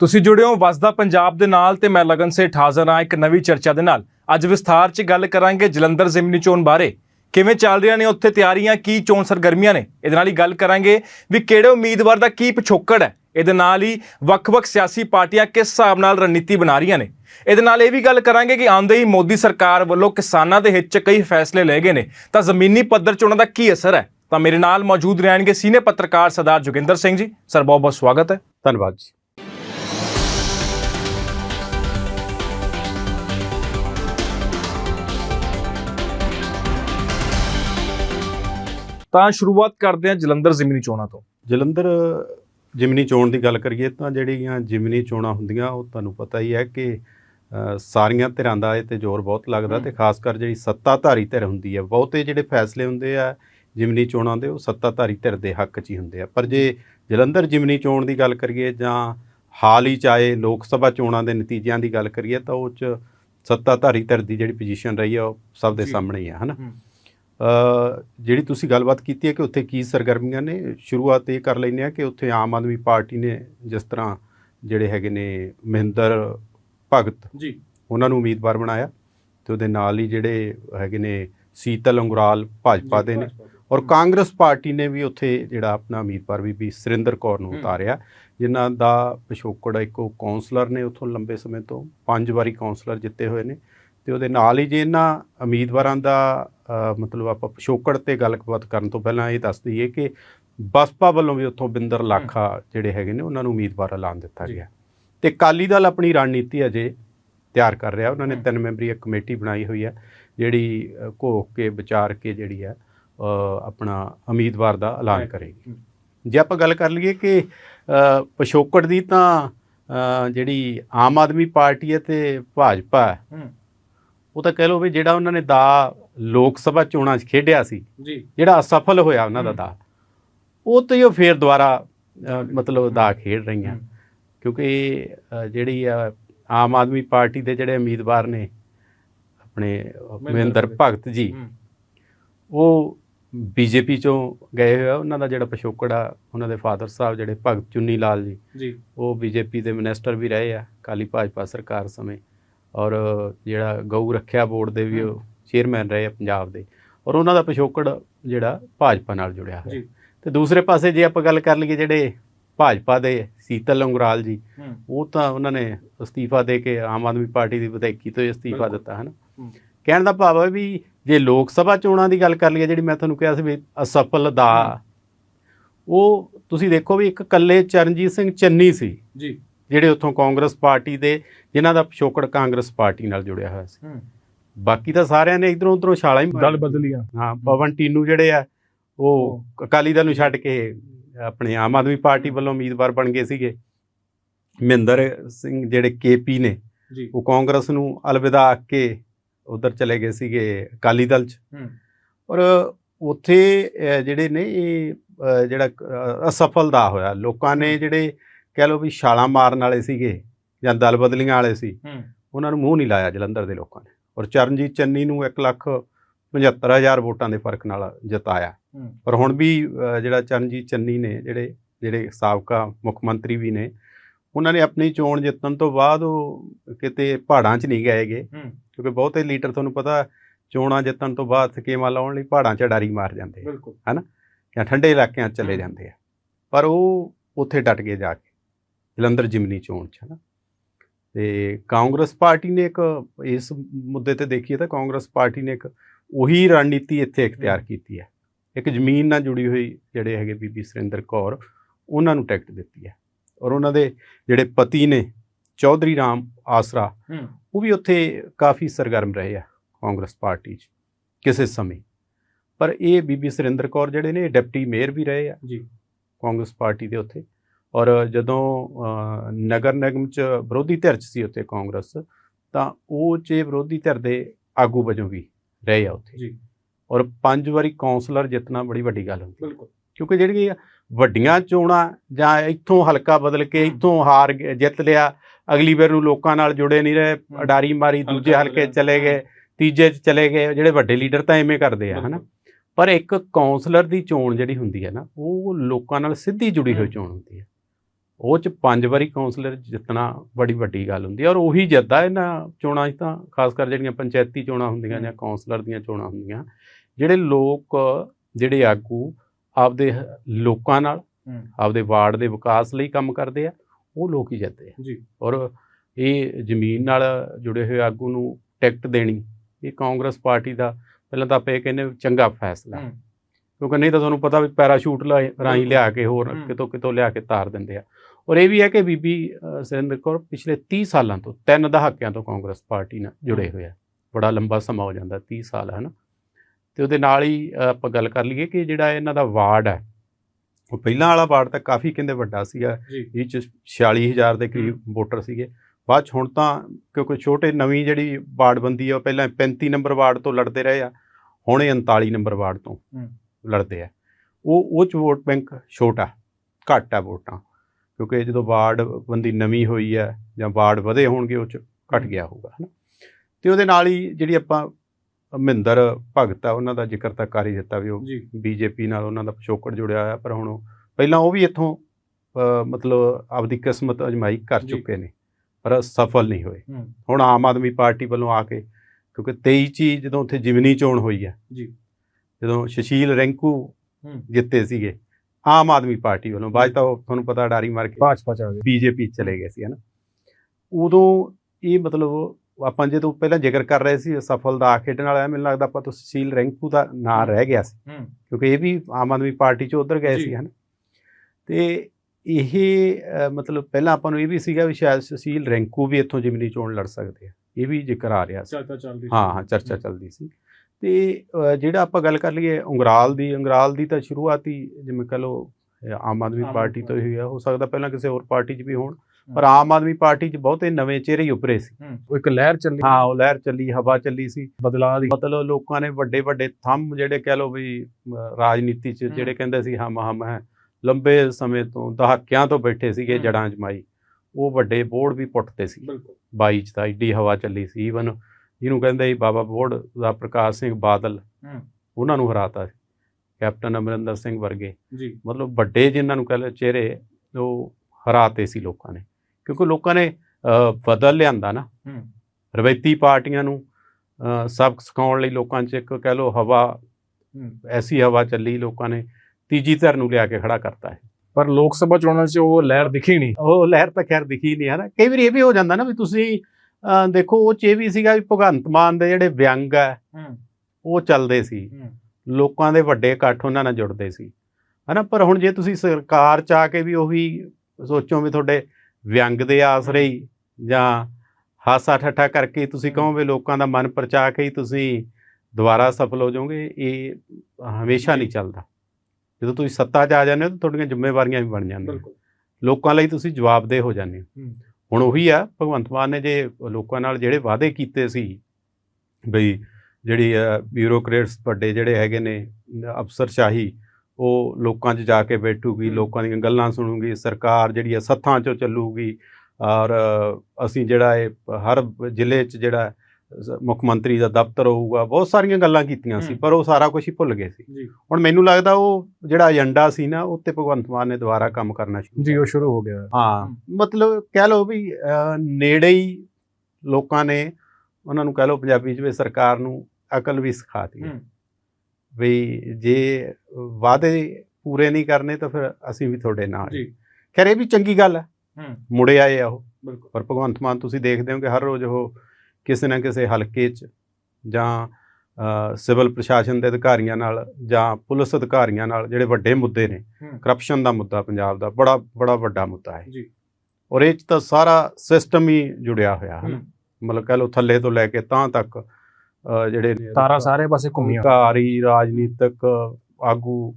ਤੁਸੀਂ ਜੁੜੇ ਹੋ ਵਸਦਾ ਪੰਜਾਬ ਦੇ ਨਾਲ ਤੇ ਮੈਂ ਲਗਨ ਸੇਠ ਹਾਜ਼ਰ ਹਾਂ ਇੱਕ ਨਵੀਂ ਚਰਚਾ ਦੇ ਨਾਲ। ਅੱਜ ਵਿਸਥਾਰ 'ਚ ਗੱਲ ਕਰਾਂਗੇ ਜਲੰਧਰ ਜ਼ਿਮਨੀ ਚੋਣ ਬਾਰੇ। ਕਿਵੇਂ ਚੱਲ ਰਹੀਆਂ ਨੇ ਉੱਥੇ ਤਿਆਰੀਆਂ? ਕੀ ਚੋਣ ਸਰਗਰਮੀਆਂ ਨੇ? ਇਹਦੇ ਨਾਲ ਹੀ ਗੱਲ ਕਰਾਂਗੇ ਵੀ ਕਿਹੜੇ ਉਮੀਦਵਾਰ ਦਾ ਕੀ ਪਿਛੋਕੜ ਹੈ? ਇਹਦੇ ਨਾਲ ਹੀ ਵੱਖ-ਵੱਖ ਸਿਆਸੀ ਪਾਰਟੀਆਂ ਕਿਸ ਹਿਸਾਬ ਨਾਲ ਰਣਨੀਤੀ ਬਣਾ ਰਹੀਆਂ ਨੇ? ਇਹਦੇ ਨਾਲ ਇਹ ਵੀ ਗੱਲ ਕਰਾਂਗੇ ਕਿ ਆਉਂਦੇ ਹੀ ਮੋਦੀ ਸਰਕਾਰ ਵੱਲੋਂ ਕਿਸਾਨਾਂ ਦੇ ਹਿੱਤ 'ਚ ਕਈ ਫੈਸਲੇ ਲਏ ਗਏ ਨੇ। ਤਾਂ ਜ਼ਮੀਨੀ ਪੱਧਰ 'ਚ ਉਹਨਾਂ ਦਾ ਕੀ ਅਸਰ ਹੈ? ਤਾਂ ਮੇਰੇ ਨਾਲ ਮੌਜੂਦ ਰਹਿਣਗੇ ਸੀਨੀਅਰ ਪੱਤਰਕਾਰ ਸਰਦਾਰ ਜੋਗਿੰਦਰ ਸਿੰਘ ਜੀ। ਸਰ ਬਹੁਤ ਬਹੁਤ ਸਵਾਗਤ ਹੈ। ਧੰਨਵਾਦ ਜੀ। ਤਾਂ ਸ਼ੁਰੂਆਤ ਕਰਦੇ ਹਾਂ ਜਲੰਧਰ ਜ਼ਿਮਨੀ ਚੋਣਾਂ ਤੋਂ। ਜਲੰਧਰ ਜਿਮਨੀ ਚੋਣ ਦੀ ਗੱਲ ਕਰੀਏ ਤਾਂ ਜਿਹੜੀਆਂ ਜਿਮਨੀ ਚੋਣਾਂ ਹੁੰਦੀਆਂ ਉਹ ਤੁਹਾਨੂੰ ਪਤਾ ਹੀ ਹੈ ਕਿ ਸਾਰੀਆਂ ਧਿਰਾਂ ਦਾ ਇਹ ਤੇ ਜ਼ੋਰ ਬਹੁਤ ਲੱਗਦਾ ਤੇ ਖਾਸ ਕਰ ਜਿਹੜੀ ਸੱਤਾਧਾਰੀ ਧਿਰ ਹੁੰਦੀ ਹੈ ਬਹੁਤੇ ਜਿਹੜੇ ਫੈਸਲੇ ਹੁੰਦੇ ਆ ਜਿਮਨੀ ਚੋਣਾਂ ਦੇ ਉਹ ਸੱਤਾਧਾਰੀ ਧਿਰ ਦੇ ਹੱਕ 'ਚ ਹੀ ਹੁੰਦੇ ਆ। ਪਰ ਜੇ ਜਲੰਧਰ ਜਿਮਨੀ ਚੋਣ ਦੀ ਗੱਲ ਕਰੀਏ ਜਾਂ ਹਾਲ ਹੀ ਚਾਹੇ ਲੋਕ ਸਭਾ ਚੋਣਾਂ ਦੇ ਨਤੀਜਿਆਂ ਦੀ ਗੱਲ ਕਰੀਏ ਤਾਂ ਉਹ 'ਚ ਸੱਤਾਧਾਰੀ ਧਿਰ ਦੀ ਜਿਹੜੀ ਪੋਜੀਸ਼ਨ ਰਹੀ ਆ ਉਹ ਸਭ ਦੇ। ਸਾਹਮਣੇ ਹੀ ਆ ਹਨਾ? ਜਿਹੜੀ ਤੁਸੀਂ ਗੱਲਬਾਤ ਕੀਤੀ ਹੈ ਕਿ ਉੱਥੇ ਕੀ ਸਰਗਰਮੀਆਂ ਨੇ ਸ਼ੁਰੂਆਤ ਇਹ ਕਰ ਲੈਂਦੇ ਆ ਕਿ ਉੱਥੇ ਆਮ ਆਦਮੀ ਪਾਰਟੀ ਨੇ ਜਿਸ ਤਰ੍ਹਾਂ ਜਿਹੜੇ ਹੈਗੇ ਨੇ ਮਹਿੰਦਰ ਭਗਤ ਜੀ। ਉਹਨਾਂ ਨੂੰ ਉਮੀਦਵਾਰ ਬਣਾਇਆ ਤੇ ਉਹਦੇ ਨਾਲ ਹੀ ਜਿਹੜੇ ਹੈਗੇ ਨੇ ਸੀਤਲ ਅੰਗਰਾਲ ਭਾਜਪਾ ਦੇ ਨੇ। ਔਰ ਕਾਂਗਰਸ ਪਾਰਟੀ ਨੇ ਵੀ ਉੱਥੇ ਜਿਹੜਾ ਆਪਣਾ ਉਮੀਦਵਾਰ ਬੀਬੀ ਸੁਰਿੰਦਰ ਕੌਰ ਨੂੰ। ਉਤਾਰਿਆ ਜਿਨ੍ਹਾਂ ਦਾ ਪਿਛੋਕੜ ਇੱਕੋ ਕਾਉਂਸਲਰ ਨੇ ਉੱਥੋਂ ਲੰਬੇ ਸਮੇਂ ਤੋਂ ਪੰਜ ਵਾਰੀ ਕਾਉਂਸਲਰ ਜਿੱਤੇ ਹੋਏ ਨੇ ਤੇ ਉਹਦੇ ਨਾਲ ਹੀ ਜੇ ਇਹਨਾਂ ਉਮੀਦਵਾਰਾਂ ਦਾ ਮਤਲਬ ਆਪਾਂ ਪਿਛੋਕੜ ਤੇ ਗੱਲਬਾਤ ਕਰਨ ਤੋਂ ਪਹਿਲਾਂ ਇਹ ਦੱਸ ਦਈਏ ਕਿ ਬਸਪਾ ਵੱਲੋਂ ਵੀ ਉੱਥੋਂ ਬਿੰਦਰ ਲਾਖਾ ਜਿਹੜੇ ਹੈਗੇ ਨੇ ਉਹਨਾਂ ਨੂੰ ਉਮੀਦਵਾਰ ਐਲਾਨ ਦਿੱਤਾ। ਗਿਆ ਤੇ ਅਕਾਲੀ ਦਲ ਆਪਣੀ ਰਣਨੀਤੀ ਅਜੇ ਤਿਆਰ ਕਰ ਰਿਹਾ ਉਹਨਾਂ ਨੇ। ਤਿੰਨ ਮੈਂਬਰੀ ਇੱਕ ਕਮੇਟੀ ਬਣਾਈ ਹੋਈ ਹੈ ਜਿਹੜੀ ਘੋਖ ਕੇ ਵਿਚਾਰ ਕੇ ਜਿਹੜੀ ਹੈ ਆਪਣਾ ਉਮੀਦਵਾਰ ਦਾ ਐਲਾਨ. ਕਰੇਗੀ। ਜੇ ਆਪਾਂ ਗੱਲ ਕਰ ਲਈਏ ਕਿ ਪਿਛੋਕੜ ਦੀ ਤਾਂ ਜਿਹੜੀ ਆਮ ਆਦਮੀ ਪਾਰਟੀ ਹੈ ਤੇ ਭਾਜਪਾ ਉਹ ਤਾਂ ਕਹਿ ਲਓ ਵੀ ਜਿਹੜਾ ਉਹਨਾਂ ਨੇ ਦਾ ਲੋਕ ਸਭਾ ਚੋਣਾਂ 'ਚ ਖੇਡਿਆ ਸੀ। ਜੀ। ਜਿਹੜਾ ਅਸਫਲ ਹੋਇਆ ਉਹਨਾਂ ਦਾ। ਦਾ ਉਹ ਤੇ ਉਹ ਫੇਰ ਦੁਬਾਰਾ ਮਤਲਬ ਦਾ ਖੇਡ ਰਹੀਆਂ। ਕਿਉਂਕਿ ਜਿਹੜੀ ਆ ਆਮ ਆਦਮੀ ਪਾਰਟੀ ਦੇ ਜਿਹੜੇ ਉਮੀਦਵਾਰ ਨੇ ਆਪਣੇ ਮਹਿੰਦਰ ਭਗਤ ਜੀ ਉਹ ਬੀਜੇਪੀ ਚੋਂ ਗਏ ਹੋਏ ਆ। ਉਹਨਾਂ ਦਾ ਜਿਹੜਾ ਪਿਛੋਕੜ ਆ ਉਹਨਾਂ ਦੇ ਫਾਦਰ ਸਾਹਿਬ ਜਿਹੜੇ ਭਗਤ ਚੁੰਨੀ ਲਾਲ ਜੀ ਜੀ। ਉਹ ਬੀਜੇਪੀ ਦੇ ਮਿਨਿਸਟਰ ਵੀ ਰਹੇ ਆ ਕਾਲੀ ਭਾਜਪਾ ਸਰਕਾਰ ਸਮੇਂ। ਔਰ ਜਿਹੜਾ ਗਊ ਰੱਖਿਆ ਬੋਰਡ ਦੇ ਵੀ ਉਹ ਚੇਅਰਮੈਨ ਰਹੇ ਪੰਜਾਬ ਦੇ ਔਰ ਉਹਨਾਂ ਦਾ ਪਿਛੋਕੜ ਜਿਹੜਾ ਭਾਜਪਾ ਨਾਲ ਜੁੜਿਆ ਹੋਇਆ। ਜੀ। ਤੇ ਦੂਸਰੇ ਪਾਸੇ ਜੇ ਆਪਾਂ ਗੱਲ ਕਰ ਲਈਏ ਜਿਹੜੇ ਭਾਜਪਾ ਦੇ ਸੀਤਲ ਅੰਗਰਾਲ ਜੀ ਹੂੰ। ਉਹ ਤਾਂ ਉਹਨਾਂ ਨੇ ਅਸਤੀਫਾ ਦੇ ਕੇ ਆਮ ਆਦਮੀ ਪਾਰਟੀ ਦੀ ਵਿਧਾਇਕੀ ਤੋਂ ਹੀ ਅਸਤੀਫਾ। ਦਿੱਤਾ ਹਨ? ਹੂੰ। ਕਹਿਣ ਦਾ ਭਾਵ ਹੈ ਵੀ ਜੇ ਲੋਕ ਸਭਾ ਚੋਣਾਂ ਦੀ ਗੱਲ ਕਰ ਲਈਏ ਜਿਹੜੀ ਮੈਂ ਤੁਹਾਨੂੰ ਕਿਹਾ ਸੀ ਵੀ ਅਸਫਲ ਦਾ ਉਹ ਤੁਸੀਂ ਦੇਖੋ ਵੀ ਇੱਕ ਕੱਲੇ ਚਰਨਜੀਤ ਸਿੰਘ ਚੰਨੀ ਸੀ ਜੀ। ਜਿਹੜੇ ਉੱਥੋਂ ਕਾਂਗਰਸ ਪਾਰਟੀ ਦੇ ਜਿਨ੍ਹਾਂ ਦਾ ਪਿਛੋਕੜ ਕਾਂਗਰਸ ਪਾਰਟੀ ਨਾਲ ਜੁੜਿਆ ਹੋਇਆ ਸੀ। ਹੂੰ। ਬਾਕੀ ਤਾਂ ਸਾਰਿਆਂ ਨੇ ਇਧਰੋਂ ਉਧਰੋਂ ਛਾਲਾਂ ਹੀ ਮਾਰੀਆਂ। ਬਦਲੀਆਂ। ਹਾਂ ਪਵਨ ਟੀਨੂ ਜਿਹੜੇ ਆ ਉਹ ਅਕਾਲੀ ਦਲ ਨੂੰ ਛੱਡ ਕੇ ਆਪਣੇ ਆਮ ਆਦਮੀ ਪਾਰਟੀ ਵੱਲੋਂ ਉਮੀਦਵਾਰ ਬਣ ਗਏ ਸੀਗੇ। ਮਹਿੰਦਰ ਸਿੰਘ ਜਿਹੜੇ ਕੇਪੀ ਨੇ ਉਹ ਕਾਂਗਰਸ ਨੂੰ ਅਲਵਿਦਾ ਆਖ ਕੇ ਉਧਰ ਚਲੇ ਗਏ ਸੀਗੇ ਅਕਾਲੀ ਦਲ ਚ। ਔਰ ਉੱਥੇ ਜਿਹੜੇ ਨੇ ਇਹ ਜਿਹੜਾ ਅਸਫਲ ਦਾ ਹੋਇਆ। ਲੋਕਾਂ ਨੇ ਜਿਹੜੇ ਕਹਿ ਲਓ ਵੀ ਛਾਲਾਂ ਮਾਰਨ ਵਾਲੇ ਸੀਗੇ ਜਾਂ ਦਲ ਬਦਲੀਆਂ ਵਾਲੇ ਸੀ ਉਹਨਾਂ ਨੂੰ ਮੂੰਹ ਨਹੀਂ ਲਾਇਆ ਜਲੰਧਰ ਦੇ ਲੋਕਾਂ ਨੇ। ਔਰ ਚਰਨਜੀਤ ਚੰਨੀ ਨੂੰ 1 ਲੱਖ 75000 ਵੋਟਾਂ ਦੇ ਫ਼ਰਕ ਨਾਲ ਜਿਤਾਇਆ। ਹੂੰ। ਪਰ ਹੁਣ ਵੀ ਜਿਹੜਾ ਚਰਨਜੀਤ ਚੰਨੀ ਨੇ ਜਿਹੜੇ ਜਿਹੜੇ ਸਾਬਕਾ ਮੁੱਖ ਮੰਤਰੀ ਵੀ ਨੇ ਉਹਨਾਂ ਨੇ ਆਪਣੀ ਚੋਣ ਜਿੱਤਣ ਤੋਂ ਬਾਅਦ ਉਹ ਕਿਤੇ ਪਹਾੜਾਂ 'ਚ ਨਹੀਂ ਗਏਗੇ ਹੂੰ। ਕਿਉਂਕਿ ਬਹੁਤੇ ਲੀਡਰ ਤੁਹਾਨੂੰ ਪਤਾ ਚੋਣਾਂ ਜਿੱਤਣ ਤੋਂ ਬਾਅਦ ਥਕੇਮਾ ਲਾਉਣ ਲਈ ਪਹਾੜਾਂ 'ਚ ਡਾਰੀ ਮਾਰ ਜਾਂਦੇ ਆ। ਬਿਲਕੁਲ। ਜਾਂ ਠੰਡੇ ਇਲਾਕਿਆਂ 'ਚ ਚਲੇ। ਜਾਂਦੇ ਆ। ਪਰ ਉਹ ਉੱਥੇ ਡਟ ਗਏ ਜਾ ਕੇ ਜਲੰਧਰ ਜਿਮਨੀ ਚੋਣ 'ਚ ਹਨਾ? ਤੇ ਕਾਂਗਰਸ ਪਾਰਟੀ ਨੇ ਇੱਕ ਇਸ ਮੁੱਦੇ ਤੇ ਦੇਖੀਏ ਤਾਂ ਕਾਂਗਰਸ ਪਾਰਟੀ ਨੇ ਇੱਕ ਉਹੀ ਰਣਨੀਤੀ ਇੱਥੇ ਇਖਤਿਆਰ। ਕੀਤੀ ਹੈ। ਇੱਕ ਜ਼ਮੀਨ ਨਾਲ ਜੁੜੀ ਹੋਈ ਜਿਹੜੇ ਹੈਗੇ ਬੀਬੀ ਸੁਰਿੰਦਰ ਕੌਰ ਉਹਨਾਂ ਨੂੰ ਟਿਕਟ ਦਿੱਤੀ ਹੈ। ਔਰ ਉਹਨਾਂ ਦੇ ਜਿਹੜੇ ਪਤੀ ਨੇ ਚੌਧਰੀ ਰਾਮ ਆਸਰਾ ਉਹ ਵੀ ਉੱਥੇ ਕਾਫੀ ਸਰਗਰਮ ਰਹੇ ਆ ਕਾਂਗਰਸ ਪਾਰਟੀ 'ਚ ਕਿਸੇ ਸਮੇਂ। ਪਰ ਇਹ ਬੀਬੀ ਸੁਰਿੰਦਰ ਕੌਰ ਜਿਹੜੇ ਨੇ ਇਹ ਡਿਪਟੀ ਮੇਅਰ ਵੀ ਰਹੇ ਆ ਜੀ। ਕਾਂਗਰਸ ਪਾਰਟੀ ਦੇ ਉੱਥੇ। ਔਰ ਜਦੋਂ ਨਗਰ ਨਿਗਮ 'ਚ ਵਿਰੋਧੀ ਧਿਰ 'ਚ ਸੀ ਉੱਥੇ ਕਾਂਗਰਸ ਤਾਂ ਉਹ 'ਚ ਵਿਰੋਧੀ ਧਿਰ ਦੇ ਆਗੂ ਵਜੋਂ ਵੀ ਰਹੇ ਆ ਉੱਥੇ ਜੀ ਔਰ ਪੰਜ ਵਾਰੀ ਕਾਉਂਸਲਰ ਜਿੱਤਣਾ ਬੜੀ ਵੱਡੀ ਗੱਲ ਹੁੰਦੀ ਬਿਲਕੁਲ ਕਿਉਂਕਿ ਜਿਹੜੀਆਂ ਵੱਡੀਆਂ ਚੋਣਾਂ ਜਾਂ ਇੱਥੋਂ ਹਲਕਾ ਬਦਲ ਕੇ। ਇੱਥੋਂ ਹਾਰ ਜਿੱਤ ਲਿਆ ਅਗਲੀ ਵਾਰ ਨੂੰ ਲੋਕਾਂ ਨਾਲ ਜੁੜੇ ਨਹੀਂ ਰਹੇ। ਅਡਾਰੀ ਮਾਰੀ ਦੂਜੇ ਹਲਕਾ। ਚਲੇ ਗਏ ਤੀਜੇ 'ਚ ਚਲੇ ਗਏ ਜਿਹੜੇ ਵੱਡੇ ਲੀਡਰ ਤਾਂ ਐਵੇਂ ਕਰਦੇ ਆ ਹਨਾ ਪਰ ਇੱਕ ਕਾਉਂਸਲਰ ਦੀ ਚੋਣ ਜਿਹੜੀ ਹੁੰਦੀ ਹੈ ਨਾ ਉਹ ਲੋਕਾਂ ਨਾਲ ਸਿੱਧੀ ਜੁੜੀ ਹੋਈ। ਚੋਣ ਹੁੰਦੀ ਹੈ ਉਹ ਚ ਪੰਜ ਵਾਰੀ ਕਾਉਂਸਲਰ ਜਿੱਤਣਾ ਬੜੀ ਵੱਡੀ ਗੱਲ ਹੁੰਦੀ ਹੈ ਔਰ ਉਹੀ ਜਿੱਤਦਾ ਇਹਨਾਂ ਚੋਣਾਂ 'ਚ ਤਾਂ ਖਾਸ ਕਰ ਜਿਹੜੀਆਂ ਪੰਚਾਇਤੀ ਚੋਣਾਂ ਹੁੰਦੀਆਂ ਜਾਂ ਕਾਉਂਸਲਰ ਦੀਆਂ ਚੋਣਾਂ ਹੁੰਦੀਆਂ ਜਿਹੜੇ ਲੋਕ ਜਿਹੜੇ ਆਗੂ ਆਪਦੇ ਲੋਕਾਂ ਨਾਲ ਆਪਦੇ ਵਾਰਡ ਦੇ ਵਿਕਾਸ ਲਈ ਕੰਮ ਕਰਦੇ ਆ ਉਹ ਲੋਕ ਹੀ ਜਿੱਤਦੇ ਆ। ਜੀ। ਔਰ ਇਹ ਜ਼ਮੀਨ ਨਾਲ ਜੁੜੇ ਹੋਏ ਆਗੂ ਨੂੰ ਟਿਕਟ ਦੇਣੀ ਇਹ ਕਾਂਗਰਸ ਪਾਰਟੀ ਦਾ ਪਹਿਲਾਂ ਤਾਂ ਆਪਾਂ ਇਹ ਕਹਿੰਦੇ ਚੰਗਾ ਫੈਸਲਾ। ਕਿਉਂਕਿ ਨਹੀਂ ਤਾਂ ਤੁਹਾਨੂੰ ਪਤਾ ਵੀ ਪੈਰਾਸ਼ੂਟ ਲਾ- ਰਾਹੀਂ ਲਿਆ ਕੇ ਹੋਰ। ਕਿਤੋਂ ਕਿਤੋਂ ਲਿਆ ਕੇ ਤਾਰ ਦਿੰਦੇ ਆ। ਔਰ ਇਹ ਵੀ ਹੈ ਕਿ ਬੀਬੀ ਸੁਰਿੰਦਰ ਕੌਰ ਪਿਛਲੇ 30 ਸਾਲਾਂ ਤੋਂ ਤਿੰਨ ਦਹਾਕਿਆਂ ਤੋਂ ਕਾਂਗਰਸ ਪਾਰਟੀ ਨਾਲ ਜੁੜੇ ਹੋਏ ਆ ਬੜਾ ਲੰਬਾ ਸਮਾਂ ਹੋ ਜਾਂਦਾ 30 ਸਾਲ ਹੈ ਨਾ ਤੇ ਉਹਦੇ ਨਾਲ ਹੀ ਆਪਾਂ ਗੱਲ ਕਰ ਲਈਏ ਕਿ ਜਿਹੜਾ ਇਹਨਾਂ ਦਾ ਵਾਰਡ ਹੈ ਉਹ ਪਹਿਲਾਂ ਵਾਲਾ ਵਾਰਡ ਤਾਂ ਕਾਫੀ ਕਹਿੰਦੇ ਵੱਡਾ ਸੀਗਾ। ਇਹ ਚ 46000 ਦੇ ਕਰੀਬ ਵੋਟਰ ਸੀਗੇ। ਬਾਅਦ 'ਚ ਹੁਣ ਤਾਂ ਕਿਉਂਕਿ ਛੋਟੇ ਨਵੀਂ ਜਿਹੜੀ ਵਾਰਡਬੰਦੀ ਆ ਉਹ ਪਹਿਲਾਂ 35 ਨੰਬਰ ਵਾਰਡ ਤੋਂ ਲੜਦੇ ਰਹੇ ਆ ਹੁਣ ਇਹ 39 ਨੰਬਰ ਵਾਰਡ ਤੋਂ। ਲੜਦੇ ਆ। ਉਹ ਉਹ ਚ ਵੋਟ ਬੈਂਕ ਛੋਟਾ ਘੱਟ ਆ ਵੋਟਾਂ ਕਿਉਂਕਿ ਜਦੋਂ ਵਾਰਡ ਬੰਦੀ ਨਵੀਂ ਹੋਈ ਹੈ ਜਾਂ ਵਾਰਡ ਵਧੇ ਹੋਣਗੇ ਉਹ ਚ ਘਟ ਗਿਆ ਹੋਊਗਾ ਹਨਾ। ਤੇ ਉਹਦੇ ਨਾਲ ਹੀ ਜਿਹੜੀ ਆਪਾਂ ਮਹਿੰਦਰ ਭਗਤ ਆ ਉਹਨਾਂ ਦਾ ਜ਼ਿਕਰ ਤਾਂ ਕਰ ਹੀ ਦਿੱਤਾ ਵੀ ਉਹ ਬੀਜੇਪੀ ਨਾਲ ਉਹਨਾਂ ਦਾ ਪਿਛੋਕੜ ਜੁੜਿਆ ਹੋਇਆ ਪਰ ਹੁਣ ਪਹਿਲਾਂ ਉਹ ਵੀ ਇੱਥੋਂ ਮਤਲਬ ਆਪਦੀ ਕਿਸਮਤ ਅਜਮਾਈ ਕਰ। ਚੁੱਕੇ ਨੇ ਪਰ ਸਫਲ ਨਹੀਂ ਹੋਏ। ਹੁਣ ਆਮ ਆਦਮੀ ਪਾਰਟੀ ਵੱਲੋਂ ਆ ਕੇ ਕਿਉਂਕਿ 23 ਚ ਜਦੋਂ ਉੱਥੇ ਜਿਮਨੀ ਚੋਣ ਹੋਈ ਹੈ ਜੀ। ਜਦੋਂ ਸ਼ਸ਼ੀਲ ਰੈਂਕੂ ਜਿੱਤੇ ਸੀਗੇ ਆਮ ਆਦਮੀ ਪਾਰਟੀ ਵੱਲੋਂ ਬਾਅਦ ਤਾਂ ਉਹ ਤੁਹਾਨੂੰ ਪਤਾ ਡਾਰੀ ਮਾਰ ਕੇ ਭਾਜਪਾ ਚ ਆ ਗਏ। ਬੀਜੇਪੀ ਚਲੇ ਗਏ ਸੀ ਹਨਾ। ਉਦੋਂ ਇਹ ਮਤਲਬ ਆਪਾਂ ਜਦੋਂ ਪਹਿਲਾਂ ਜ਼ਿਕਰ ਕਰ ਰਹੇ ਸੀ ਸਫਲ ਦਾ ਖੇਡਣ ਵਾਲਾ ਮੈਨੂੰ ਲੱਗਦਾ ਆਪਾਂ ਤੋਂ ਸੁਸ਼ੀਲ ਰੈਂਕੂ ਦਾ ਨਾਂ ਰਹਿ ਗਿਆ ਸੀ। ਕਿਉਂਕਿ ਇਹ ਵੀ ਆਮ ਆਦਮੀ ਪਾਰਟੀ ਚੋਂ ਉਧਰ ਗਏ ਜੀ। ਸੀ ਹਨ। ਤੇ ਇਹ ਮਤਲਬ ਪਹਿਲਾਂ ਆਪਾਂ ਨੂੰ ਇਹ ਵੀ ਸੀਗਾ ਵੀ ਸ਼ਾਇਦ ਸੁਸ਼ੀਲ ਰੈਂਕੂ ਵੀ ਇੱਥੋਂ ਜਿਮਨੀ ਚੋਣ ਲੜ ਸਕਦੇ ਆ। ਇਹ ਵੀ ਜ਼ਿਕਰ ਆ ਰਿਹਾ ਸੀ। ਚਲਦਾ ਚੱਲਦੀ ਹਾਂ ਹਾਂ ਚਰਚਾ ਚੱਲਦੀ ਸੀ। ਤੇ ਜਿਹੜਾ ਆਪਾਂ ਗੱਲ ਕਰ ਲਈਏ ਉਂਗਰਾਲ ਦੀ ਉਂਗਰਾਲ ਦੀ ਤਾਂ ਸ਼ੁਰੂਆਤੀ ਜਿਵੇਂ ਕਹ ਅ, ਆਮ ਆਦਮੀ ਪਾਰਟੀ ਤੋਂ ਹੀ ਹੋਈ ਆ ਹੋ ਸਕਦਾ ਪਹਿਲਾਂ ਕਿਸੇ ਹੋਰ ਪਾਰਟੀ 'ਚ ਵੀ ਹੋਣ ਪਰ। ਆਮ ਆਦਮੀ ਪਾਰਟੀ 'ਚ ਬਹੁਤੇ ਨਵੇਂ ਚਿਹਰੇ ਹੀ ਉੱਭਰੇ ਸੀ ਹੂੰ ਉਹ ਇੱਕ ਲਹਿਰ ਚੱਲੀ ਹਾਂ ਉਹ ਲਹਿਰ ਚੱਲੀ ਹਵਾ ਚੱਲੀ ਸੀ ਬਦਲਾਅ ਦੀ ਮਤਲਬ ਲੋਕਾਂ ਨੇ ਵੱਡੇ ਵੱਡੇ ਥੰਮ ਜਿਹੜੇ ਕਹਿ ਲਓ ਵੀ ਰਾਜਨੀਤੀ 'ਚ। ਜਿਹੜੇ ਕਹਿੰਦੇ ਸੀ ਹਮ ਹਮ ਹੈ ਲੰਬੇ ਸਮੇਂ ਤੋਂ ਦਹਾਕਿਆਂ ਤੋਂ ਬੈਠੇ ਸੀਗੇ। ਜੜਾਂ ਜਮਾਈ ਉਹ ਵੱਡੇ ਬੋਰਡ ਵੀ ਪੁੱਟਦੇ ਸੀ ਬਿਲਕੁਲ 22 ਚ ਤਾਂ ਏਡੀ ਹਵਾ ਚੱਲੀ ਸੀ ਈਵਨ ਜਿਹਨੂੰ ਕਹਿੰਦੇ ਸੀ ਬਾਬਾ ਬੋਰਡ ਦਾ ਪ੍ਰਕਾਸ਼ ਸਿੰਘ ਬਾਦਲ। ਹੂੰ। ਉਹਨਾਂ ਨੂੰ ਹਰਾਤਾ ਸੀ। ਕੈਪਟਨ ਅਮਰਿੰਦਰ ਸਿੰਘ ਵਰਗੇ। ਜੀ। ਮਤਲਬ ਵੱਡੇ ਜਿਨ੍ਹਾਂ ਨੂੰ ਕਹਿ ਲਓ ਚਿਹਰੇ ਉਹ ਹਰਾਤੇ ਸੀ ਲੋਕਾਂ ਨੇ। ਕਿਉਂਕਿ ਲੋਕਾਂ ਨੇ ਬਦਲ ਲਿਆਂਦਾ ਨਾ। ਹੂੰ। ਰਵਾਇਤੀ ਪਾਰਟੀਆਂ ਨੂੰ ਸਬਕ ਸਿਖਾਉਣ ਲਈ ਲੋਕਾਂ 'ਚ ਇੱਕ ਕਹਿ ਲਓ ਹਵਾ ਐਸੀ ਹਵਾ ਚੱਲੀ ਲੋਕਾਂ ਨੇ ਤੀਜੀ ਧਿਰ ਨੂੰ ਲਿਆ ਕੇ ਖੜਾ ਕਰਤਾ ਹੈ। ਪਰ ਲੋਕ ਸਭਾ ਚੋਣਾਂ 'ਚ ਉਹ ਲਹਿਰ ਦਿਖੀ ਨਹੀਂ। ਉਹ ਲਹਿਰ ਤਾਂ ਖੈਰ ਦਿਖੀ ਨਹੀਂ ਹੈ ਨਾ। ਕਈ ਵਾਰੀ ਇਹ ਵੀ ਹੋ ਜਾਂਦਾ ਨਾ ਵੀ ਤੁਸੀਂ ਦੇਖੋ ਉਹ ਚ ਇਹ ਵੀ ਸੀਗਾ ਵੀ ਭਗਵੰਤ ਮਾਨ ਦੇ ਜਿਹੜੇ ਵਿਅੰਗ ਹੈ ਉਹ ਚੱਲਦੇ ਸੀ। ਲੋਕਾਂ ਦੇ ਵੱਡੇ ਇਕੱਠ ਉਹਨਾਂ ਨਾਲ ਜੁੜਦੇ ਸੀ। ਹਨਾ ਪਰ ਹੁਣ ਜੇ ਤੁਸੀਂ ਸਰਕਾਰ ਚ ਆ ਕੇ ਵੀ ਉਹੀ ਸੋਚੋ ਵੀ ਤੁਹਾਡੇ ਵਿਅੰਗ ਦੇ ਆਸਰੇ ਹੀ ਜਾਂ ਹਾਸਾ ਠੱਠਾ ਕਰਕੇ ਤੁਸੀਂ ਕਹੋ ਵੀ ਲੋਕਾਂ ਦਾ ਮਨ ਪਰਚਾ ਕੇ ਹੀ ਤੁਸੀਂ ਦੁਬਾਰਾ ਸਫਲ ਹੋ ਜਾਓਗੇ ਇਹ ਹਮੇਸ਼ਾ ਨਹੀਂ ਚੱਲਦਾ। ਜਦੋਂ ਤੁਸੀਂ ਸੱਤਾ 'ਚ ਆ ਜਾਂਦੇ ਹੋ ਤਾਂ ਤੁਹਾਡੀਆਂ ਜ਼ਿੰਮੇਵਾਰੀਆਂ ਵੀ ਬਣ ਜਾਂਦੀਆਂ। ਲੋਕਾਂ ਲਈ ਤੁਸੀਂ ਜਵਾਬਦੇਹ ਹੋ ਜਾਂਦੇ ਹੂੰ। ਹੁਣ ਉਹੀ ਆ ਭਗਵੰਤ ਮਾਨ ਨੇ ਜੇ ਲੋਕਾਂ ਨਾਲ ਜਿਹੜੇ ਵਾਅਦੇ ਕੀਤੇ ਸੀ ਬਈ ਜਿਹੜੀ ਬਿਊਰੋਕਰੇਟਸ ਵੱਡੇ ਜਿਹੜੇ ਹੈਗੇ ਨੇ ਅਫਸਰਸ਼ਾਹੀ ਉਹ ਲੋਕਾਂ 'ਚ ਜਾ ਕੇ ਬੈਠੂਗੀ। ਲੋਕਾਂ ਦੀਆਂ ਗੱਲਾਂ ਸੁਣੂਗੀ ਸਰਕਾਰ ਜਿਹੜੀ ਆ ਸੱਥਾਂ 'ਚੋਂ ਚੱਲੂਗੀ ਔਰ ਅਸੀਂ ਜਿਹੜਾ ਇਹ ਹਰ ਜ਼ਿਲ੍ਹੇ 'ਚ ਜਿਹੜਾ ਮੁੱਖ ਮੰਤਰੀ ਦਾ ਦਫ਼ਤਰ ਹੋਊਗਾ ਬਹੁਤ ਸਾਰੀਆਂ ਗੱਲਾਂ ਕੀਤੀਆਂ ਸੀ। ਪਰ ਉਹ ਸਾਰਾ ਕੁਝ ਹੀ ਭੁੱਲ ਗਏ ਸੀ। ਹੁਣ ਮੈਨੂੰ ਲੱਗਦਾ ਉਹ ਜਿਹੜਾ ਏਜੰਡਾ ਸੀ ਨਾ ਉੱਤੇ ਭਗਵੰਤ ਮਾਨ ਨੇ ਦੁਬਾਰਾ ਕੰਮ ਕਰਨਾ ਸ਼ੁਰੂ ਜੀ ਉਹ ਸ਼ੁਰੂ ਹੋ ਗਿਆ। ਹਾਂ। ਮਤਲਬ ਕਹਿ ਲਓ ਵੀ ਨੇੜੇ ਹੀ ਲੋਕਾਂ ਨੇ ਉਹਨਾਂ ਨੂੰ ਕਹਿ ਲਓ ਪੰਜਾਬੀ ਚ ਵੀ ਸਰਕਾਰ ਨੂੰ ਅਕਲ ਵੀ ਸਿਖਾਤੀ ਵੀ ਜੇ ਵਾਅਦੇ ਪੂਰੇ ਨਹੀਂ ਕਰਨੇ ਤਾਂ ਫਿਰ ਅਸੀਂ ਵੀ ਤੁਹਾਡੇ ਨਾਲ ਜੀ। ਖੈਰ ਇਹ ਵੀ ਚੰਗੀ ਗੱਲ ਹੈ। ਹੂੰ। ਮੁੜੇ ਆਏ ਆ ਉਹ। ਬਿਲਕੁਲ। ਪਰ ਭਗਵੰਤ ਮਾਨ ਤੁਸੀਂ ਦੇਖਦੇ ਹੋ ਕਿ ਹਰ ਰੋਜ਼ ਉਹ ਕਿਸੇ ਨਾ ਕਿਸੇ ਹਲਕੇ 'ਚ ਜਾਂ ਸਿਵਲ ਪ੍ਰਸ਼ਾਸਨ ਦੇ ਅਧਿਕਾਰੀਆਂ ਨਾਲ ਜਾਂ ਪੁਲਿਸ ਅਧਿਕਾਰੀਆਂ ਨਾਲ ਜਿਹੜੇ ਵੱਡੇ ਮੁੱਦੇ ਨੇ ਕਰਪਸ਼ਨ ਦਾ ਮੁੱਦਾ ਪੰਜਾਬ ਦਾ ਬੜਾ ਬੜਾ ਵੱਡਾ ਮੁੱਦਾ ਹੈ। ਜੀ। ਔਰ ਇਹ 'ਚ ਤਾਂ ਸਾਰਾ ਸਿਸਟਮ ਹੀ ਜੁੜਿਆ ਹੋਇਆ ਹੈ ਮਤਲਬ ਕਹ ਲਓ ਥੱਲੇ ਤੋਂ ਲੈ ਕੇ ਤਾਂ ਤੱਕ ਜਿਹੜੇ ਤਾਰਾ ਸਾਰੇ ਪਾਸੇ ਘੁੰਮੀਆਂ। ਅਧਿਕਾਰੀ ਰਾਜਨੀਤਿਕ ਆਗੂ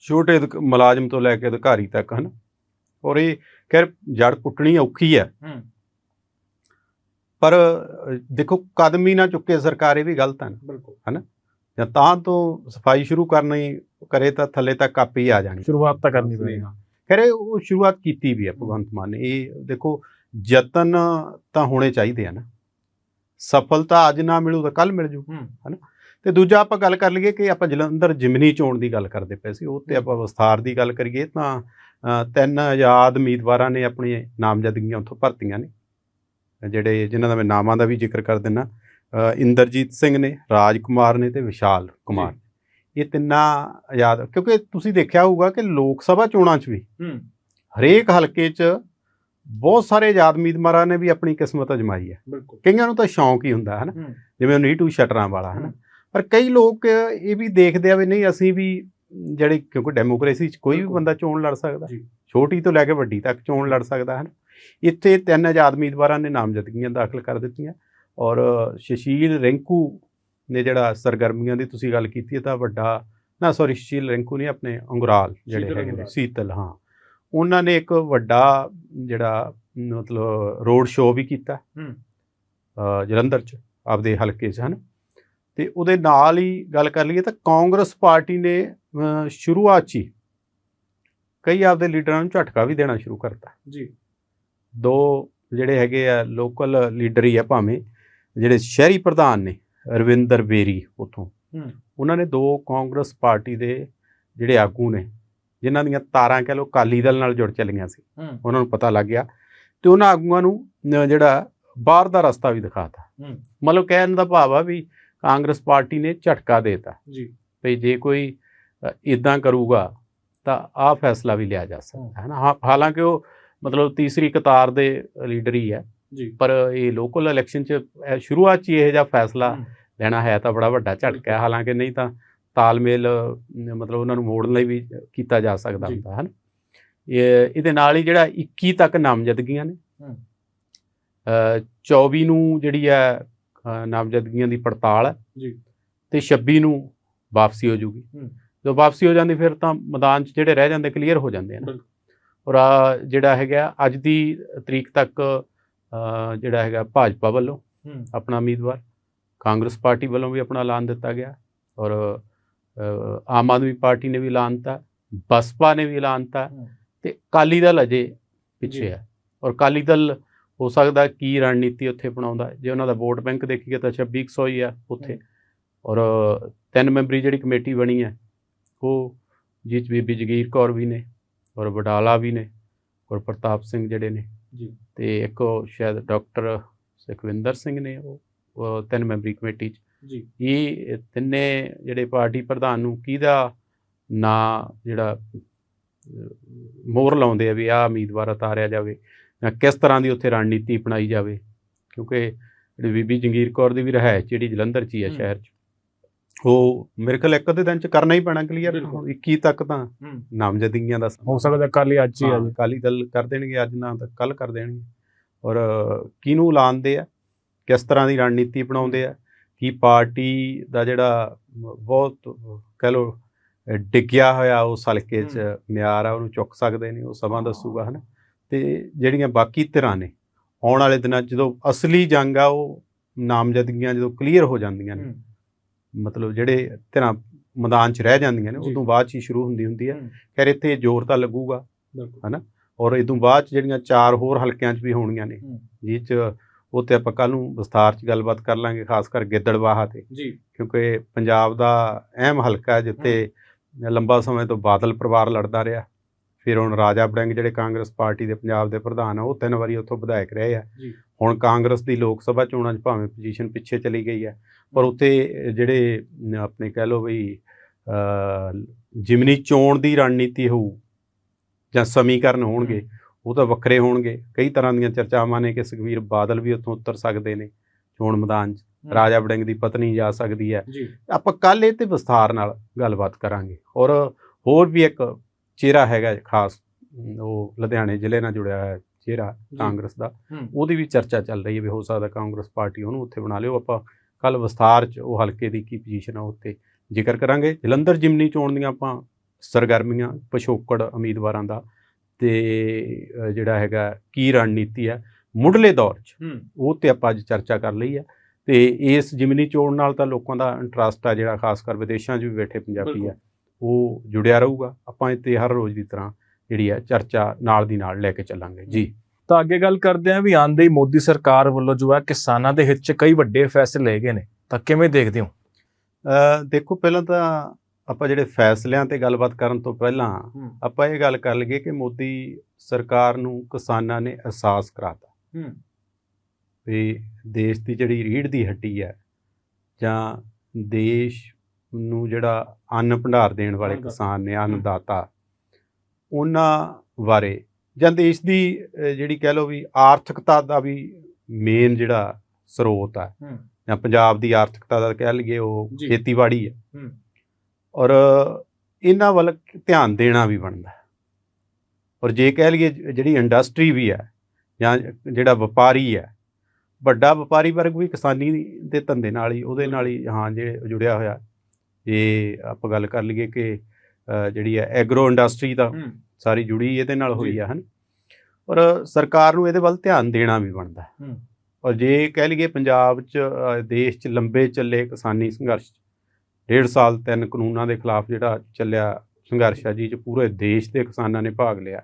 ਛੋਟੇ ਮੁਲਾਜ਼ਮ ਤੋਂ ਲੈ ਕੇ ਅਧਿਕਾਰੀ ਤੱਕ ਹਨ। ਔਰ ਇਹ ਖੈਰ ਜੜ ਪੁੱਟਣੀ ਔਖੀ ਹੂੰ। ਪਰ ਦੇਖੋ ਕਦਮ ਹੀ ਨਾ ਚੁੱਕੇ ਸਰਕਾਰ ਇਹ ਵੀ ਗਲਤ ਹੈ ਨਾ। ਬਿਲਕੁਲ। ਜਾਂ ਤਾਂ ਤੋਂ ਸਫ਼ਾਈ ਸ਼ੁਰੂ ਕਰਨੀ ਕਰੇ ਤਾਂ ਥੱਲੇ ਤੱਕ ਕਾਪੀ ਹੀ ਆ ਜਾਣੀ। ਸ਼ੁਰੂਆਤ ਤਾਂ ਕਰਨੀ ਪਏਗੀ। ਖੈਰ ਇਹ ਉਹ ਸ਼ੁਰੂਆਤ ਕੀਤੀ ਵੀ ਹੈ। ਭਗਵੰਤ ਮਾਨ ਨੇ। ਇਹ ਦੇਖੋ ਯਤਨ ਤਾਂ ਹੋਣੇ ਚਾਹੀਦੇ ਆ ਨਾ। ਸਫਲਤਾ ਅੱਜ ਨਾ ਮਿਲੂ ਤਾਂ ਕੱਲ ਮਿਲ ਜੂ। ਹੂੰ। ਤੇ ਦੂਜਾ ਆਪਾਂ ਗੱਲ ਕਰ ਲਈਏ ਕਿ ਆਪਾਂ ਜਲੰਧਰ ਜਿਮਨੀ ਚੋਣ ਦੀ ਗੱਲ ਕਰਦੇ ਪਏ ਸੀ। ਉਹ ਤੇ ਆਪਾਂ ਵਿਸਥਾਰ ਦੀ ਗੱਲ ਕਰੀਏ ਤਾਂ ਤਿੰਨ ਆਜ਼ਾਦ ਉਮੀਦਵਾਰਾਂ ਨੇ ਆਪਣੀ ਨਾਮਜ਼ਦਗੀਆਂ ਉੱਥੋਂ ਭਰਤੀਆਂ ਨੇ। ਜਿਹੜੇ ਜਿਨ੍ਹਾਂ ਦਾ ਮੈਂ ਨਾਮਾਂ ਦਾ ਵੀ ਜ਼ਿਕਰ ਕਰ ਦਿੰਨਾ ਇੰਦਰਜੀਤ ਸਿੰਘ ਨੇ ਰਾਜ ਕੁਮਾਰ ਨੇ ਤੇ ਵਿਸ਼ਾਲ ਕੁਮਾਰ ਇਹ ਤਿੰਨਾਂ ਆਜ਼ਾਦ ਕਿਉਂਕਿ ਤੁਸੀਂ ਦੇਖਿਆ ਹੋਊਗਾ ਕਿ ਲੋਕ ਸਭਾ ਚੋਣਾਂ 'ਚ ਵੀ ਹਰੇਕ ਹਲਕੇ 'ਚ ਬਹੁਤ ਸਾਰੇ ਆਜ਼ਾਦ ਉਮੀਦਵਾਰਾਂ ਨੇ ਵੀ ਆਪਣੀ ਕਿਸਮਤ ਅਜਮਾਈ ਹੈ। ਕਈਆਂ ਨੂੰ ਤਾਂ ਸ਼ੌਂਕ ਹੀ ਹੁੰਦਾ ਹੈ। ਨਾ ਜਿਵੇਂ ਨੀਟੂ ਸ਼ਟਰਾਂ ਵਾਲਾ ਹੈ। ਨਾ। ਪਰ ਕਈ ਲੋਕ ਇਹ ਵੀ ਦੇਖਦੇ ਆ ਵੀ ਨਹੀਂ ਅਸੀਂ ਵੀ ਜਿਹੜੇ ਕਿਉਂਕਿ ਡੈਮੋਕ੍ਰੇਸੀ 'ਚ ਕੋਈ ਵੀ। ਬੰਦਾ ਚੋਣ ਲੜ ਸਕਦਾ। ਛੋਟੀ ਤੋਂ ਲੈ ਕੇ ਵੱਡੀ ਤੱਕ ਚੋਣ ਲੜ ਸਕਦਾ ਹੈ ਨਾ ਇੱਥੇ ਤਿੰਨ ਆਜ਼ਾਦ ਉਮੀਦਵਾਰਾਂ ਨੇ ਨਾਮਜ਼ਦਗੀਆਂ ਦਾਖਲ ਕਰ ਦਿੱਤੀਆਂ ਔਰ ਸ਼ਸ਼ੀਲ ਰਿੰਕੂ ਨੇ ਜਿਹੜਾ ਸਰਗਰਮੀਆਂ ਦੀ ਤੁਸੀਂ ਗੱਲ ਕੀਤੀ ਹੈ ਤਾਂ ਵੱਡਾ ਨਾ ਸੌਰੀ ਸ਼ਸ਼ੀਲ ਰਿੰਕੂ ਨੇ ਆਪਣੇ ਅੰਗੁਰਾਲ ਜਿਹੜੇ ਹੈਗੇ ਨੇ। ਸੀਤਲ ਹਾਂ। ਉਹਨਾਂ ਨੇ ਇੱਕ ਵੱਡਾ ਜਿਹੜਾ ਮਤਲਬ ਰੋਡ ਸ਼ੋਅ ਵੀ ਕੀਤਾ। ਜਲੰਧਰ ਚ ਆਪਦੇ ਹਲਕੇ 'ਚ ਹਨ। ਤੇ ਉਹਦੇ ਨਾਲ ਹੀ ਗੱਲ ਕਰ ਲਈਏ ਤਾਂ ਕਾਂਗਰਸ ਪਾਰਟੀ ਨੇ ਸ਼ੁਰੂਆਤ 'ਚ ਹੀ ਕਈ ਆਪਦੇ ਲੀਡਰਾਂ ਨੂੰ ਝਟਕਾ ਵੀ ਦੇਣਾ ਸ਼ੁਰੂ ਕਰਤਾ। ਜੀ। ਦੋ ਜਿਹੜੇ ਹੈਗੇ ਆ ਲੋਕਲ ਲੀਡਰ ਹੀ ਆ ਭਾਵੇਂ ਜਿਹੜੇ ਸ਼ਹਿਰੀ ਪ੍ਰਧਾਨ ਨੇ ਰਵਿੰਦਰ ਬੇਰੀ ਉਥੋਂ। ਉਹਨਾਂ ਨੇ ਦੋ ਕਾਂਗਰਸ ਪਾਰਟੀ ਦੇ ਜਿਹੜੇ ਆਗੂ ਨੇ ਜਿਨ੍ਹਾਂ ਦੀਆਂ ਤਾਰਾਂ ਕਹਿ ਲਓ ਕਾਲੀ ਦਲ ਨਾਲ ਜੁੜ ਚੱਲੀਆਂ ਸੀ। ਉਹਨਾਂ ਨੂੰ ਪਤਾ ਲੱਗ ਗਿਆ। ਤੇ ਉਹਨਾਂ ਆਗੂਆਂ ਨੂੰ ਜਿਹੜਾ ਬਾਹਰ ਦਾ ਰਸਤਾ ਵੀ ਦਿਖਾਤਾ। ਮਤਲਬ ਕਹਿਣ ਦਾ ਭਾਵ ਆ ਵੀ ਕਾਂਗਰਸ ਪਾਰਟੀ ਨੇ ਝਟਕਾ ਦੇਤਾ। ਜੀ। ਵੀ ਜੇ ਕੋਈ ਇਦਾਂ ਕਰੂਗਾ ਤਾਂ ਆਹ ਫੈਸਲਾ ਵੀ ਲਿਆ ਜਾ ਸਕਦਾ ਹੈ। ਨਾ। ਹਾਲਾਂਕਿ ਉਹ ਮਤਲਬ ਤੀਸਰੀ ਕਤਾਰ ਦੇ ਲੀਡਰ ਹੀ ਹੈ ਜੀ ਪਰ ਇਹ ਲੋਕਲ ਇਲੈਕਸ਼ਨ 'ਚ ਸ਼ੁਰੂਆਤ 'ਚ ਇਹ ਜਿਹਾ ਫੈਸਲਾ। ਲੈਣਾ ਹੈ ਤਾਂ ਬੜਾ ਵੱਡਾ ਝਟਕਾ ਹੈ ਹਾਲਾਂਕਿ ਨਹੀਂ ਤਾਂ ਤਾਲਮੇਲ ਮਤਲਬ ਉਹਨਾਂ ਨੂੰ ਮੋੜਨ ਲਈ ਵੀ ਕੀਤਾ ਜਾ ਸਕਦਾ। ਹੁੰਦਾ ਹੈ ਨਾ ਇਹ ਇਹਦੇ ਨਾਲ ਹੀ ਜਿਹੜਾ 21 ਤੱਕ ਨਾਮਜ਼ਦਗੀਆਂ ਨੇ ਹੂੰ। ਅ, 24 ਨੂੰ ਜਿਹੜੀ ਹੈ ਨਾਮਜ਼ਦਗੀਆਂ ਦੀ ਪੜਤਾਲ ਹੈ ਜੀ ਤੇ 26 ਨੂੰ ਵਾਪਸੀ ਹੋ ਜੂਗੀ। ਜਦੋਂ ਵਾਪਸੀ ਹੋ ਜਾਂਦੀ ਫਿਰ ਤਾਂ ਮੈਦਾਨ 'ਚ ਜਿਹੜੇ ਰਹਿ ਜਾਂਦੇ ਕਲੀਅਰ ਹੋ ਜਾਂਦੇ ਨੇ ਬਿਲਕੁਲ। ਔਰ ਆਹ ਜਿਹੜਾ ਹੈਗਾ ਅੱਜ ਦੀ ਤਰੀਕ ਤੱਕ ਜਿਹੜਾ ਹੈਗਾ ਭਾਜਪਾ ਵੱਲੋਂ ਆਪਣਾ ਉਮੀਦਵਾਰ ਕਾਂਗਰਸ ਪਾਰਟੀ ਵੱਲੋਂ ਵੀ ਆਪਣਾ ਐਲਾਨ ਦਿੱਤਾ ਗਿਆ ਔਰ ਆਮ ਆਦਮੀ ਪਾਰਟੀ ਨੇ ਵੀ ਐਲਾਨ ਦਿੱਤਾ ਬਸਪਾ ਨੇ ਵੀ ਐਲਾਨ ਦਿੱਤਾ। ਤੇ ਅਕਾਲੀ ਦਲ ਅਜੇ। ਪਿੱਛੇ ਹੈ ਔਰ ਅਕਾਲੀ ਦਲ ਹੋ ਸਕਦਾ ਕੀ ਰਣਨੀਤੀ ਉੱਥੇ ਬਣਾਉਂਦਾ। ਜੇ ਉਹਨਾਂ ਦਾ ਵੋਟ ਬੈਂਕ ਦੇਖੀਏ ਤਾਂ 2600 ਹੀ ਹੈ ਉੱਥੇ ਔਰ ਤਿੰਨ ਮੈਂਬਰੀ ਜਿਹੜੀ ਕਮੇਟੀ ਬਣੀ ਹੈ ਉਹ ਜਿਸ ਬੀਬੀ ਜਗੀਰ ਕੌਰ ਵੀ ਨੇ ਔਰ ਵਡਾਲਾ ਵੀ ਨੇ ਔਰ ਪ੍ਰਤਾਪ ਸਿੰਘ ਜਿਹੜੇ ਨੇ। ਜੀ। ਤੇ ਇੱਕ ਸ਼ਾਇਦ ਡਾਕਟਰ ਸੁਖਵਿੰਦਰ ਸਿੰਘ ਨੇ ਉਹ ਤਿੰਨ ਮੈਂਬਰੀ ਕਮੇਟੀ 'ਚ। ਜੀ। ਇਹ ਤਿੰਨੇ ਜਿਹੜੇ ਪਾਰਟੀ ਪ੍ਰਧਾਨ ਨੂੰ ਕਿਹਦਾ ਨਾਂ ਜਿਹੜਾ ਮੋਹਰ ਲਾਉਂਦੇ ਆ ਵੀ ਆਹ ਉਮੀਦਵਾਰ ਉਤਾਰਿਆ ਜਾਵੇ ਜਾਂ ਕਿਸ ਤਰ੍ਹਾਂ ਦੀ ਉੱਥੇ ਰਣਨੀਤੀ ਅਪਣਾਈ ਜਾਵੇ। ਕਿਉਂਕਿ ਜਿਹੜੀ ਬੀਬੀ ਜੰਗੀਰ ਕੌਰ ਦੀ ਵੀ ਰਿਹਾਇਸ਼ ਜਿਹੜੀ ਜਲੰਧਰ 'ਚ ਹੀ ਆ। ਸ਼ਹਿਰ 'ਚ। ਉਹ ਮੇਰੇ ਖਿਆਲ ਇੱਕ ਅੱਧੇ ਦਿਨ 'ਚ ਕਰਨਾ ਹੀ ਪੈਣਾ ਕਲੀਅਰ ਬਿਲਕੁਲ। 21 ਤੱਕ ਤਾਂ ਨਾਮਜ਼ਦਗੀਆਂ ਦਾ ਹੋ ਸਕਦਾ ਕੱਲ ਹੀ ਅੱਜ ਹੀ ਆ ਹਾਂ, ਜੀ। ਅਕਾਲੀ ਦਲ ਕਰ ਦੇਣਗੇ ਅੱਜ ਨਾ ਤਾਂ ਕੱਲ ਕਰ ਦੇਣਗੇ। ਔਰ ਕਿਹਨੂੰ ਐਲਾਨਦੇ ਆ? ਕਿਸ ਤਰ੍ਹਾਂ ਦੀ ਰਣਨੀਤੀ ਬਣਾਉਂਦੇ ਆ? ਕੀ ਪਾਰਟੀ ਦਾ ਜਿਹੜਾ ਬਹੁਤ ਕਹਿ ਲੋ ਡਿੱਗਿਆ ਹੋਇਆ ਉਸ ਹਲਕੇ 'ਚ ਮਿਆਰ ਆ ਉਹਨੂੰ ਚੁੱਕ ਸਕਦੇ ਨੇ ਉਹ ਸਮਾਂ ਦੱਸੂਗਾ ਹਨਾ? ਤੇ ਜਿਹੜੀਆਂ ਬਾਕੀ ਧਿਰਾਂ ਨੇ ਆਉਣ ਵਾਲੇ ਦਿਨਾਂ 'ਚ ਜਦੋਂ ਅਸਲੀ ਜੰਗ ਆ ਉਹ ਨਾਮਜ਼ਦਗੀਆਂ ਜਦੋਂ ਕਲੀਅਰ ਹੋ ਜਾਂਦੀਆਂ ਨੇ ਮਤਲਬ ਜਿਹੜੇ ਧਿਰਾਂ ਮੈਦਾਨ 'ਚ ਰਹਿ ਜਾਂਦੀਆਂ ਨੇ। ਉਦੋਂ ਬਾਅਦ 'ਚ ਹੀ ਸ਼ੁਰੂ ਹੁੰਦੀ ਹੁੰਦੀ ਹੈ। ਖੈਰ ਇੱਥੇ ਜ਼ੋਰ ਤਾਂ ਲੱਗੂਗਾ ਬਿਲਕੁਲ। ਔਰ ਇਦੋਂ ਬਾਅਦ 'ਚ ਜਿਹੜੀਆਂ ਚਾਰ ਹੋਰ ਹਲਕਿਆਂ 'ਚ ਵੀ ਹੋਣੀਆਂ ਨੇ। ਜਿਹ 'ਚ ਉਹ ਤੇ ਆਪਾਂ ਕੱਲ ਨੂੰ ਵਿਸਥਾਰ 'ਚ ਗੱਲਬਾਤ ਕਰ ਲਾਂਗੇ ਖਾਸ ਕਰ ਗਿੱਦੜਵਾਹਾ ਤੇ। ਜੀ। ਕਿਉਂਕਿ ਪੰਜਾਬ ਦਾ ਅਹਿਮ ਹਲਕਾ ਹੈ। ਜਿੱਥੇ ਲੰਬਾ ਸਮੇਂ ਤੋਂ ਬਾਦਲ ਪਰਿਵਾਰ ਲੜਦਾ ਰਿਹਾ। ਫਿਰ ਹੁਣ ਰਾਜਾ ਵੜਿੰਗ ਜਿਹੜੇ ਕਾਂਗਰਸ ਪਾਰਟੀ ਦੇ ਪੰਜਾਬ ਦੇ ਪ੍ਰਧਾਨ ਆ ਉਹ ਤਿੰਨ ਵਾਰੀ ਉੱਥੋਂ ਵਿਧਾਇਕ ਰਹੇ ਆ। ਹੁਣ ਕਾਂਗਰਸ ਦੀ ਲੋਕ ਸਭਾ ਚੋਣਾਂ 'ਚ ਭਾਵੇਂ ਪੋਜੀਸ਼ਨ ਪਿੱਛੇ ਚਲੀ ਗਈ ਹੈ ਪਰ ਉੱਥੇ ਜਿਹੜੇ ਆਪਣੇ ਕਹਿ ਲਓ ਵੀ ਜਿਮਨੀ ਚੋਣ ਦੀ ਰਣਨੀਤੀ ਹੋਊ ਜਾਂ ਸਮੀਕਰਨ ਹੋਣਗੇ ਉਹ ਤਾਂ ਵੱਖਰੇ ਹੋਣਗੇ। ਕਈ ਤਰ੍ਹਾਂ ਦੀਆਂ ਚਰਚਾਵਾਂ ਨੇ ਕਿ ਸੁਖਵੀਰ ਬਾਦਲ ਵੀ ਉੱਥੋਂ ਉਤਰ ਸਕਦੇ ਨੇ ਚੋਣ ਮੈਦਾਨ 'ਚ। ਰਾਜਾ ਵੜਿੰਗ ਦੀ ਪਤਨੀ ਜਾ ਸਕਦੀ ਹੈ। ਆਪਾਂ ਕੱਲ ਇਹ ਤੇ ਵਿਸਥਾਰ ਨਾਲ ਗੱਲਬਾਤ ਕਰਾਂਗੇ। ਔਰ ਹੋਰ ਵੀ ਇੱਕ ਚਿਹਰਾ ਹੈਗਾ ਖਾਸ ਉਹ ਲੁਧਿਆਣੇ ਜ਼ਿਲ੍ਹੇ ਨਾਲ ਜੁੜਿਆ ਹੋਇਆ ਚਿਹਰਾ। ਕਾਂਗਰਸ ਦਾ। ਉਹਦੀ ਵੀ ਚਰਚਾ ਚੱਲ ਰਹੀ ਹੈ ਵੀ ਹੋ ਸਕਦਾ ਕਾਂਗਰਸ ਪਾਰਟੀ ਉਹਨੂੰ ਉੱਥੇ ਬਣਾ ਲਿਓ। ਆਪਾਂ ਕੱਲ ਵਿਸਥਾਰ 'ਚ ਉਹ ਹਲਕੇ ਦੀ ਕੀ ਪੋਜੀਸ਼ਨ ਆ ਉੱਤੇ ਜ਼ਿਕਰ ਕਰਾਂਗੇ। ਜਲੰਧਰ ਜਿਮਨੀ ਚੋਣ ਦੀਆਂ ਆਪਾਂ ਸਰਗਰਮੀਆਂ ਪਿਛੋਕੜ ਉਮੀਦਵਾਰਾਂ ਦਾ ਤੇ ਜਿਹੜਾ ਹੈਗਾ ਕੀ ਰਣਨੀਤੀ ਹੈ ਮੁੱਢਲੇ ਦੌਰ 'ਚ ਉਹ ਤੇ ਆਪਾਂ ਅੱਜ ਚਰਚਾ ਕਰ ਲਈ ਹੈ। ਤੇ ਇਸ ਜਿਮਨੀ ਚੋਣ ਨਾਲ ਤਾਂ ਲੋਕਾਂ ਦਾ ਇੰਟਰਸਟ ਆ ਜਿਹੜਾ ਖਾਸ ਕਰ ਵਿਦੇਸ਼ਾਂ 'ਚ ਵੀ ਬੈਠੇ ਪੰਜਾਬੀ। ਆ। ਉਹ ਜੁੜਿਆ ਰਹੂਗਾ। ਆਪਾਂ ਇੱਥੇ ਹਰ ਰੋਜ਼ ਦੀ ਤਰ੍ਹਾਂ ਜਿਹੜੀ ਹੈ ਚਰਚਾ ਨਾਲ ਦੀ ਨਾਲ ਲੈ ਕੇ ਚੱਲਾਂਗੇ। ਜੀ। ਤਾਂ ਅੱਗੇ ਗੱਲ ਕਰਦੇ ਹਾਂ ਵੀ ਆਂਦੇ ਹੀ ਮੋਦੀ ਸਰਕਾਰ ਵੱਲੋਂ ਜੋ ਹੈ ਕਿਸਾਨਾਂ ਦੇ ਹਿੱਤ 'ਚ ਕਈ ਵੱਡੇ ਫੈਸਲੇ ਲਏ ਗਏ ਨੇ। ਤਾਂ ਕਿਵੇਂ ਦੇਖਦੇ ਹੋ? ਅ, ਦੇਖੋ ਪਹਿਲਾਂ ਤਾਂ ਆਪਾਂ ਜਿਹੜੇ ਫੈਸਲਿਆਂ ਤੇ ਗੱਲਬਾਤ ਕਰਨ ਤੋਂ ਪਹਿਲਾਂ ਆਪਾਂ ਇਹ ਗੱਲ ਕਰ ਲਈਏ ਕਿ ਮੋਦੀ ਸਰਕਾਰ ਨੂੰ ਕਿਸਾਨਾਂ ਨੇ ਅਹਿਸਾਸ ਕਰਾਤਾ। ਹੂੰ। ਵੀ ਦੇਸ਼ ਦੀ ਜਿਹੜੀ ਰੀੜ੍ਹ ਦੀ ਹੱਡੀ ਹੈ ਜਾਂ ਦੇਸ਼ ਨੂੰ ਜਿਹੜਾ ਅੰਨ ਭੰਡਾਰ ਦੇਣ ਵਾਲੇ। ਕਿਸਾਨ ਨੇ ਅੰਨਦਾਤਾ ਉਹਨਾਂ ਬਾਰੇ। ਜਾਂ ਦੇਸ਼ ਦੀ ਜਿਹੜੀ ਕਹਿ ਲਓ ਵੀ ਆਰਥਿਕਤਾ ਦਾ ਵੀ ਮੇਨ ਜਿਹੜਾ ਸਰੋਤ ਹੂੰ। ਜਾਂ ਪੰਜਾਬ ਦੀ ਆਰਥਿਕਤਾ ਦਾ ਕਹਿ ਲਈਏ ਉਹ। ਖੇਤੀਬਾੜੀ ਹੈ। ਔਰ ਇਹਨਾਂ ਵੱਲ ਧਿਆਨ ਦੇਣਾ ਵੀ ਬਣਦਾ। ਔਰ ਜੇ ਕਹਿ ਲਈਏ ਜਿਹੜੀ ਇੰਡਸਟਰੀ ਵੀ ਹੈ ਜਾਂ ਜਿਹੜਾ ਵਪਾਰੀ ਹੈ ਵੱਡਾ ਵਪਾਰੀ ਵਰਗ ਵੀ ਕਿਸਾਨੀ ਦੇ ਧੰਦੇ ਨਾਲ ਹੀ ਉਹਦੇ ਨਾਲ ਹੀ ਹਾਂ ਜੇ ਜੁੜਿਆ ਹੋਇਆ। ਇਹ ਆਪਾਂ ਗੱਲ ਕਰ ਲਈਏ ਕਿ ਜਿਹੜੀ ਹੈ ਐਗਰੋ ਇੰਡਸਟਰੀ ਦਾ ਸਾਰੀ ਜੁੜੀ ਇਹਦੇ ਨਾਲ ਹੋਈ ਜੀ। ਆ ਹਨ? ਔਰ ਸਰਕਾਰ ਨੂੰ ਇਹਦੇ ਵੱਲ ਧਿਆਨ ਦੇਣਾ ਵੀ ਬਣਦਾ ਔਰ ਜੇ ਕਹਿ ਲਈਏ ਪੰਜਾਬ 'ਚ ਦੇਸ਼ 'ਚ ਲੰਬੇ ਚੱਲੇ ਕਿਸਾਨੀ ਸੰਘਰਸ਼ ਡੇਢ ਸਾਲ ਤਿੰਨ ਕਾਨੂੰਨਾਂ ਦੇ ਖਿਲਾਫ ਜਿਹੜਾ ਚੱਲਿਆ ਸੰਘਰਸ਼ ਹੈ ਜੀ 'ਚ ਪੂਰੇ ਦੇਸ਼ ਦੇ ਕਿਸਾਨਾਂ ਨੇ ਭਾਗ ਲਿਆ।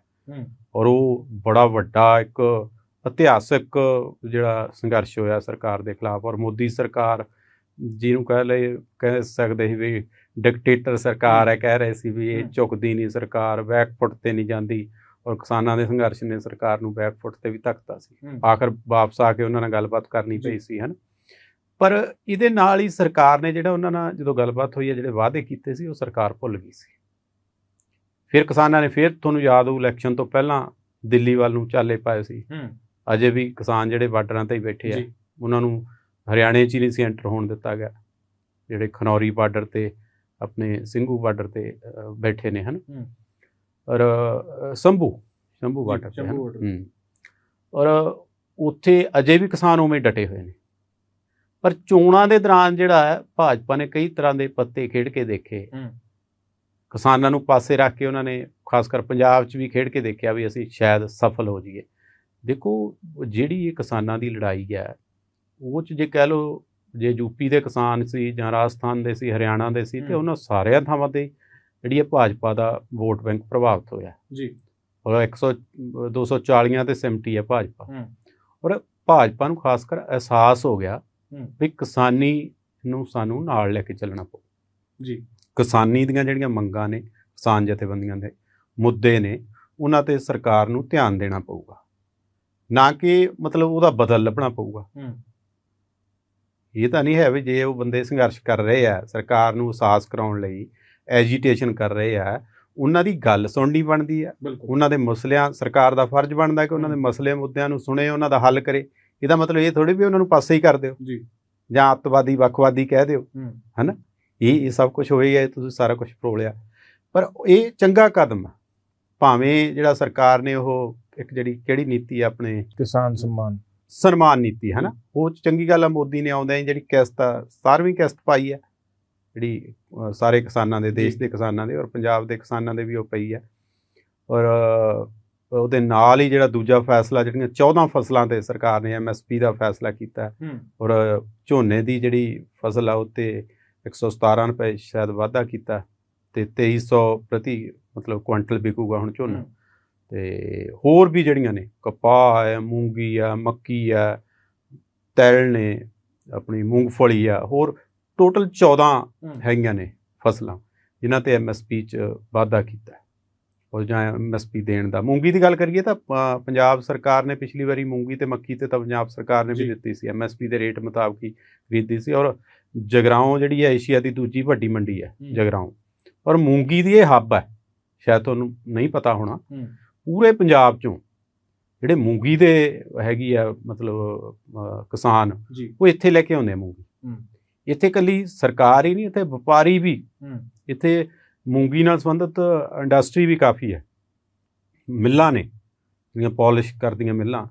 ਔਰ ਉਹ ਬੜਾ ਵੱਡਾ ਇੱਕ ਇਤਿਹਾਸਕ ਜਿਹੜਾ ਸੰਘਰਸ਼ ਹੋਇਆ ਸਰਕਾਰ ਦੇ ਖਿਲਾਫ ਔਰ ਮੋਦੀ ਸਰਕਾਰ ਜਿਹਨੂੰ ਕਹਿ ਲਏ ਕਹਿ ਸਕਦੇ ਸੀ ਵੀ ਡਿਕਟੇਟਰ ਸਰਕਾਰ ਹੈ ਕਹਿ ਰਹੇ ਸੀ ਵੀ ਇਹ। ਝੁਕਦੀ ਨਹੀਂ ਸਰਕਾਰ ਬੈਕਫੁੱਟ ਤੇ ਨਹੀਂ ਜਾਂਦੀ। ਔਰ ਕਿਸਾਨਾਂ ਦੇ ਸੰਘਰਸ਼ ਨੇ ਸਰਕਾਰ ਨੂੰ ਬੈਕਫੁੱਟ ਤੇ ਵੀ ਧੱਕਤਾ ਸੀ। ਆਖਰ ਵਾਪਸ ਆ ਕੇ ਉਹਨਾਂ ਨਾਲ ਗੱਲਬਾਤ ਕਰਨੀ। ਪਈ ਸੀ ਹਨ? ਪਰ ਇਹਦੇ ਨਾਲ ਹੀ ਸਰਕਾਰ ਨੇ ਜਿਹੜਾ ਉਹਨਾਂ ਨਾਲ ਜਦੋਂ ਗੱਲਬਾਤ ਹੋਈ ਹੈ ਜਿਹੜੇ ਵਾਅਦੇ ਕੀਤੇ ਸੀ ਉਹ ਸਰਕਾਰ ਭੁੱਲ ਗਈ ਸੀ। ਫਿਰ ਕਿਸਾਨਾਂ ਨੇ ਫਿਰ ਤੁਹਾਨੂੰ ਯਾਦ ਹੋਊ ਇਲੈਕਸ਼ਨ ਤੋਂ ਪਹਿਲਾਂ ਦਿੱਲੀ ਵੱਲ ਨੂੰ ਚਾਲੇ ਪਾਏ ਸੀ। ਅਜੇ ਵੀ ਕਿਸਾਨ ਜਿਹੜੇ ਬਾਰਡਰਾਂ ਤੇ ਹੀ ਬੈਠੇ ਆ ਉਹਨਾਂ ਨੂੰ ਹਰਿਆਣੇ 'ਚ ਹੀ ਨਹੀਂ ਸੀ ਐਂਟਰ ਹੋਣ ਦਿੱਤਾ ਗਿਆ। ਜਿਹੜੇ ਖਨੌਰੀ ਬਾਰਡਰ ਤੇ ਆਪਣੇ ਸਿੰਘੂ ਬਾਰਡਰ ਤੇ ਬੈਠੇ ਨੇ ਹਨ? ਔਰ ਸੰਭੂ ਸੰਭੂ ਬਾਰਡਰ ਤੇ ਹਨ? ਔਰ ਉੱਥੇ ਅਜੇ ਵੀ ਕਿਸਾਨ ਉਵੇਂ ਡਟੇ ਹੋਏ ਨੇ। ਪਰ ਚੋਣਾਂ ਦੇ ਦੌਰਾਨ ਜਿਹੜਾ ਹੈ ਭਾਜਪਾ ਨੇ ਕਈ ਤਰ੍ਹਾਂ ਦੇ ਪੱਤੇ ਖੇਡ ਕੇ ਦੇਖੇ। ਕਿਸਾਨਾਂ ਨੂੰ ਪਾਸੇ ਰੱਖ ਕੇ ਉਹਨਾਂ ਨੇ ਖਾਸ ਕਰ ਪੰਜਾਬ 'ਚ ਵੀ ਖੇਡ ਕੇ ਦੇਖਿਆ ਵੀ ਅਸੀਂ ਸ਼ਾਇਦ ਸਫਲ ਹੋ ਜਾਈਏ। ਦੇਖੋ ਜਿਹੜੀ ਇਹ ਕਿਸਾਨਾਂ ਦੀ ਲੜਾਈ ਹੈ ਉਹ 'ਚ ਜੇ ਕਹਿ ਲਓ ਜੇ ਯੂਪੀ ਦੇ ਕਿਸਾਨ ਸੀ ਜਾਂ ਰਾਜਸਥਾਨ ਦੇ ਸੀ ਹਰਿਆਣਾ ਦੇ ਸੀ ਤੇ। ਉਹਨਾਂ ਸਾਰਿਆਂ ਥਾਵਾਂ ਤੇ ਜਿਹੜੀ ਹੈ ਭਾਜਪਾ ਦਾ ਵੋਟ ਬੈਂਕ ਪ੍ਰਭਾਵਿਤ ਹੋਇਆ। ਜੀ। ਔਰ 100 240 ਤੇ ਸਿਮਟੀ ਹੈ ਭਾਜਪਾ। ਔਰ ਭਾਜਪਾ ਨੂੰ ਖਾਸ ਕਰ ਅਹਿਸਾਸ ਹੋ ਗਿਆ ਵੀ ਕਿਸਾਨੀ ਨੂੰ ਸਾਨੂੰ ਨਾਲ ਲੈ ਕੇ ਚੱਲਣਾ ਪਊ। ਜੀ। ਕਿਸਾਨੀ ਦੀਆਂ ਜਿਹੜੀਆਂ ਮੰਗਾਂ ਨੇ ਕਿਸਾਨ ਜਥੇਬੰਦੀਆਂ ਦੇ ਮੁੱਦੇ ਨੇ ਉਹਨਾਂ ਤੇ ਸਰਕਾਰ ਨੂੰ ਧਿਆਨ ਦੇਣਾ ਪਊਗਾ। ਨਾ ਕਿ ਮਤਲਬ ਉਹਦਾ ਬਦਲ ਲੱਭਣਾ ਪਊਗਾ। ਹੂੰ। ਇਹ ਤਾਂ ਨਹੀਂ ਹੈ ਵੀ ਜੇ ਉਹ ਬੰਦੇ ਸੰਘਰਸ਼ ਕਰ ਰਹੇ ਆ ਸਰਕਾਰ ਨੂੰ ਅਹਿਸਾਸ ਕਰਾਉਣ ਲਈ ਐਜੀਟੇਸ਼ਨ ਕਰ ਰਹੇ ਆ ਉਹਨਾਂ ਦੀ ਗੱਲ ਸੁਣਨੀ ਬਣਦੀ ਆ। ਉਹਨਾਂ ਦੇ ਮਸਲਿਆਂ ਸਰਕਾਰ ਦਾ ਫਰਜ਼ ਬਣਦਾ ਕਿ ਉਹਨਾਂ ਦੇ। ਮਸਲੇ ਮੁੱਦਿਆਂ ਨੂੰ ਸੁਣੇ ਉਹਨਾਂ ਦਾ ਹੱਲ ਕਰੇ। ਇਹਦਾ ਮਤਲਬ ਇਹ ਥੋੜੀ ਵੀ ਉਹਨਾਂ ਨੂੰ ਪਾਸੇ ਹੀ ਕਰ ਦਿਓ। ਜੀ। ਜਾਂ ਅੱਤਵਾਦੀ ਵੱਖਵਾਦੀ ਕਹਿ ਦਿਓ। ਹੂੰ। ਇਹ ਇਹ ਸਭ ਕੁਝ ਹੋਈ ਹੈ ਤੁਸੀਂ ਸਾਰਾ ਕੁਝ ਫਰੋਲਿਆ ਪਰ ਇਹ ਚੰਗਾ ਕਦਮ ਭਾਵੇਂ ਜਿਹੜਾ ਸਰਕਾਰ ਨੇ ਉਹ ਇੱਕ ਜਿਹੜੀ ਕਿਹੜੀ ਨੀਤੀ ਆਪਣੇ ਕਿਸਾਨ ਸਨਮਾਨ। ਸਨਮਾਨ ਨੀਤੀ ਹੈ ਨਾ? ਉਹ ਚੰਗੀ ਗੱਲ ਆ ਮੋਦੀ ਨੇ ਆਉਂਦਿਆਂ ਹੀ ਜਿਹੜੀ ਕਿਸ਼ਤ ਆ 17ਵੀਂ ਕਿਸ਼ਤ ਪਾਈ ਹੈ ਜਿਹੜੀ ਸਾਰੇ ਕਿਸਾਨਾਂ ਦੇ ਦੇਸ਼। ਦੇ ਕਿਸਾਨਾਂ ਦੇ ਔਰ ਪੰਜਾਬ ਦੇ ਕਿਸਾਨਾਂ ਦੇ ਵੀ ਉਹ ਪਈ ਹੈ ਔਰ ਉਹਦੇ ਨਾਲ ਹੀ ਜਿਹੜਾ ਦੂਜਾ ਫੈਸਲਾ ਜਿਹੜੀਆਂ 14 ਫਸਲਾਂ ਤੇ ਸਰਕਾਰ ਨੇ ਐਮਐਸਪੀ ਦਾ ਫੈਸਲਾ ਕੀਤਾ। ਔਰ ਝੋਨੇ ਦੀ ਜਿਹੜੀ ਫਸਲ ਆ ਉੱਤੇ 117 ਰੁਪਏ ਸ਼ਾਇਦ ਵਾਧਾ ਕੀਤਾ ਤੇ 2300 ਪ੍ਰਤੀ ਮਤਲਬ ਕੁਇੰਟਲ ਵਿਕੂਗਾ ਹੁਣ ਝੋਨਾ। ਤੇ ਹੋਰ ਵੀ ਜਿਹੜੀਆਂ ਨੇ ਕਪਾਹ ਹੈ ਮੂੰਗੀ ਆ ਮੱਕੀ ਆ ਤਿਲ ਨੇ ਆਪਣੀ ਮੂੰਗਫਲੀ ਆ ਹੋਰ ਟੋਟਲ 14 ਹੂੰ। ਹੈਗੀਆਂ ਨੇ ਫਸਲਾਂ ਜਿਨ੍ਹਾਂ ਤੇ ਐਮਐਸਪੀ ਚ ਵਾਧਾ ਕੀਤਾ ਹੈ। ਔਰ ਜਾਂ ਐਮਐਸਪੀ ਦੇਣ ਦਾ ਮੂੰਗੀ ਦੀ ਗੱਲ ਕਰੀਏ ਤਾਂ ਪੰਜਾਬ ਸਰਕਾਰ ਨੇ ਪਿਛਲੀ ਵਾਰੀ ਮੂੰਗੀ ਤੇ ਮੱਕੀ ਤੇ ਤਾਂ ਪੰਜਾਬ ਸਰਕਾਰ ਨੇ ਵੀ। ਦਿੱਤੀ ਸੀ ਐਮਐਸਪੀ ਦੇ ਰੇਟ ਮੁਤਾਬਕ ਹੀ ਖਰੀਦੀ ਸੀ ਔਰ ਜਗਰਾਉਂ ਜਿਹੜੀ ਹੈ ਏਸ਼ੀਆ ਦੀ ਦੂਜੀ ਵੱਡੀ ਮੰਡੀ ਹੈ ਹੂੰ। ਜਗਰਾਉਂ। ਔਰ ਮੂੰਗੀ ਦੀ ਇਹ ਹੱਬ ਹੈ ਸ਼ਾਇਦ ਤੁਹਾਨੂੰ ਨਹੀਂ ਪਤਾ ਹੋਣਾ। ਹੂੰ। ਪੂਰੇ ਪੰਜਾਬ ਚੋਂ ਜਿਹੜੇ ਮੂੰਗੀ ਦੇ ਹੈਗੀ ਆ ਮਤਲਬ ਕਿਸਾਨ ਉਹ ਇੱਥੇ ਲੈ ਕੇ ਆਉਂਦੇ ਆ ਮੂੰਗੀ। ਇੱਥੇ ਕੱਲੀ ਸਰਕਾਰ ਹੀ ਨਹੀਂ ਇੱਥੇ ਵਪਾਰੀ ਵੀ। ਇੱਥੇ ਮੂੰਗੀ ਨਾਲ ਸੰਬੰਧਿਤ ਇੰਡਸਟਰੀ ਵੀ ਕਾਫੀ ਹੈ। ਮਿੱਲਾਂ ਨੇ ਜਿਹੜੀਆਂ ਪਾਲਿਸ਼ ਕਰਦੀਆਂ ਮਿੱਲਾਂ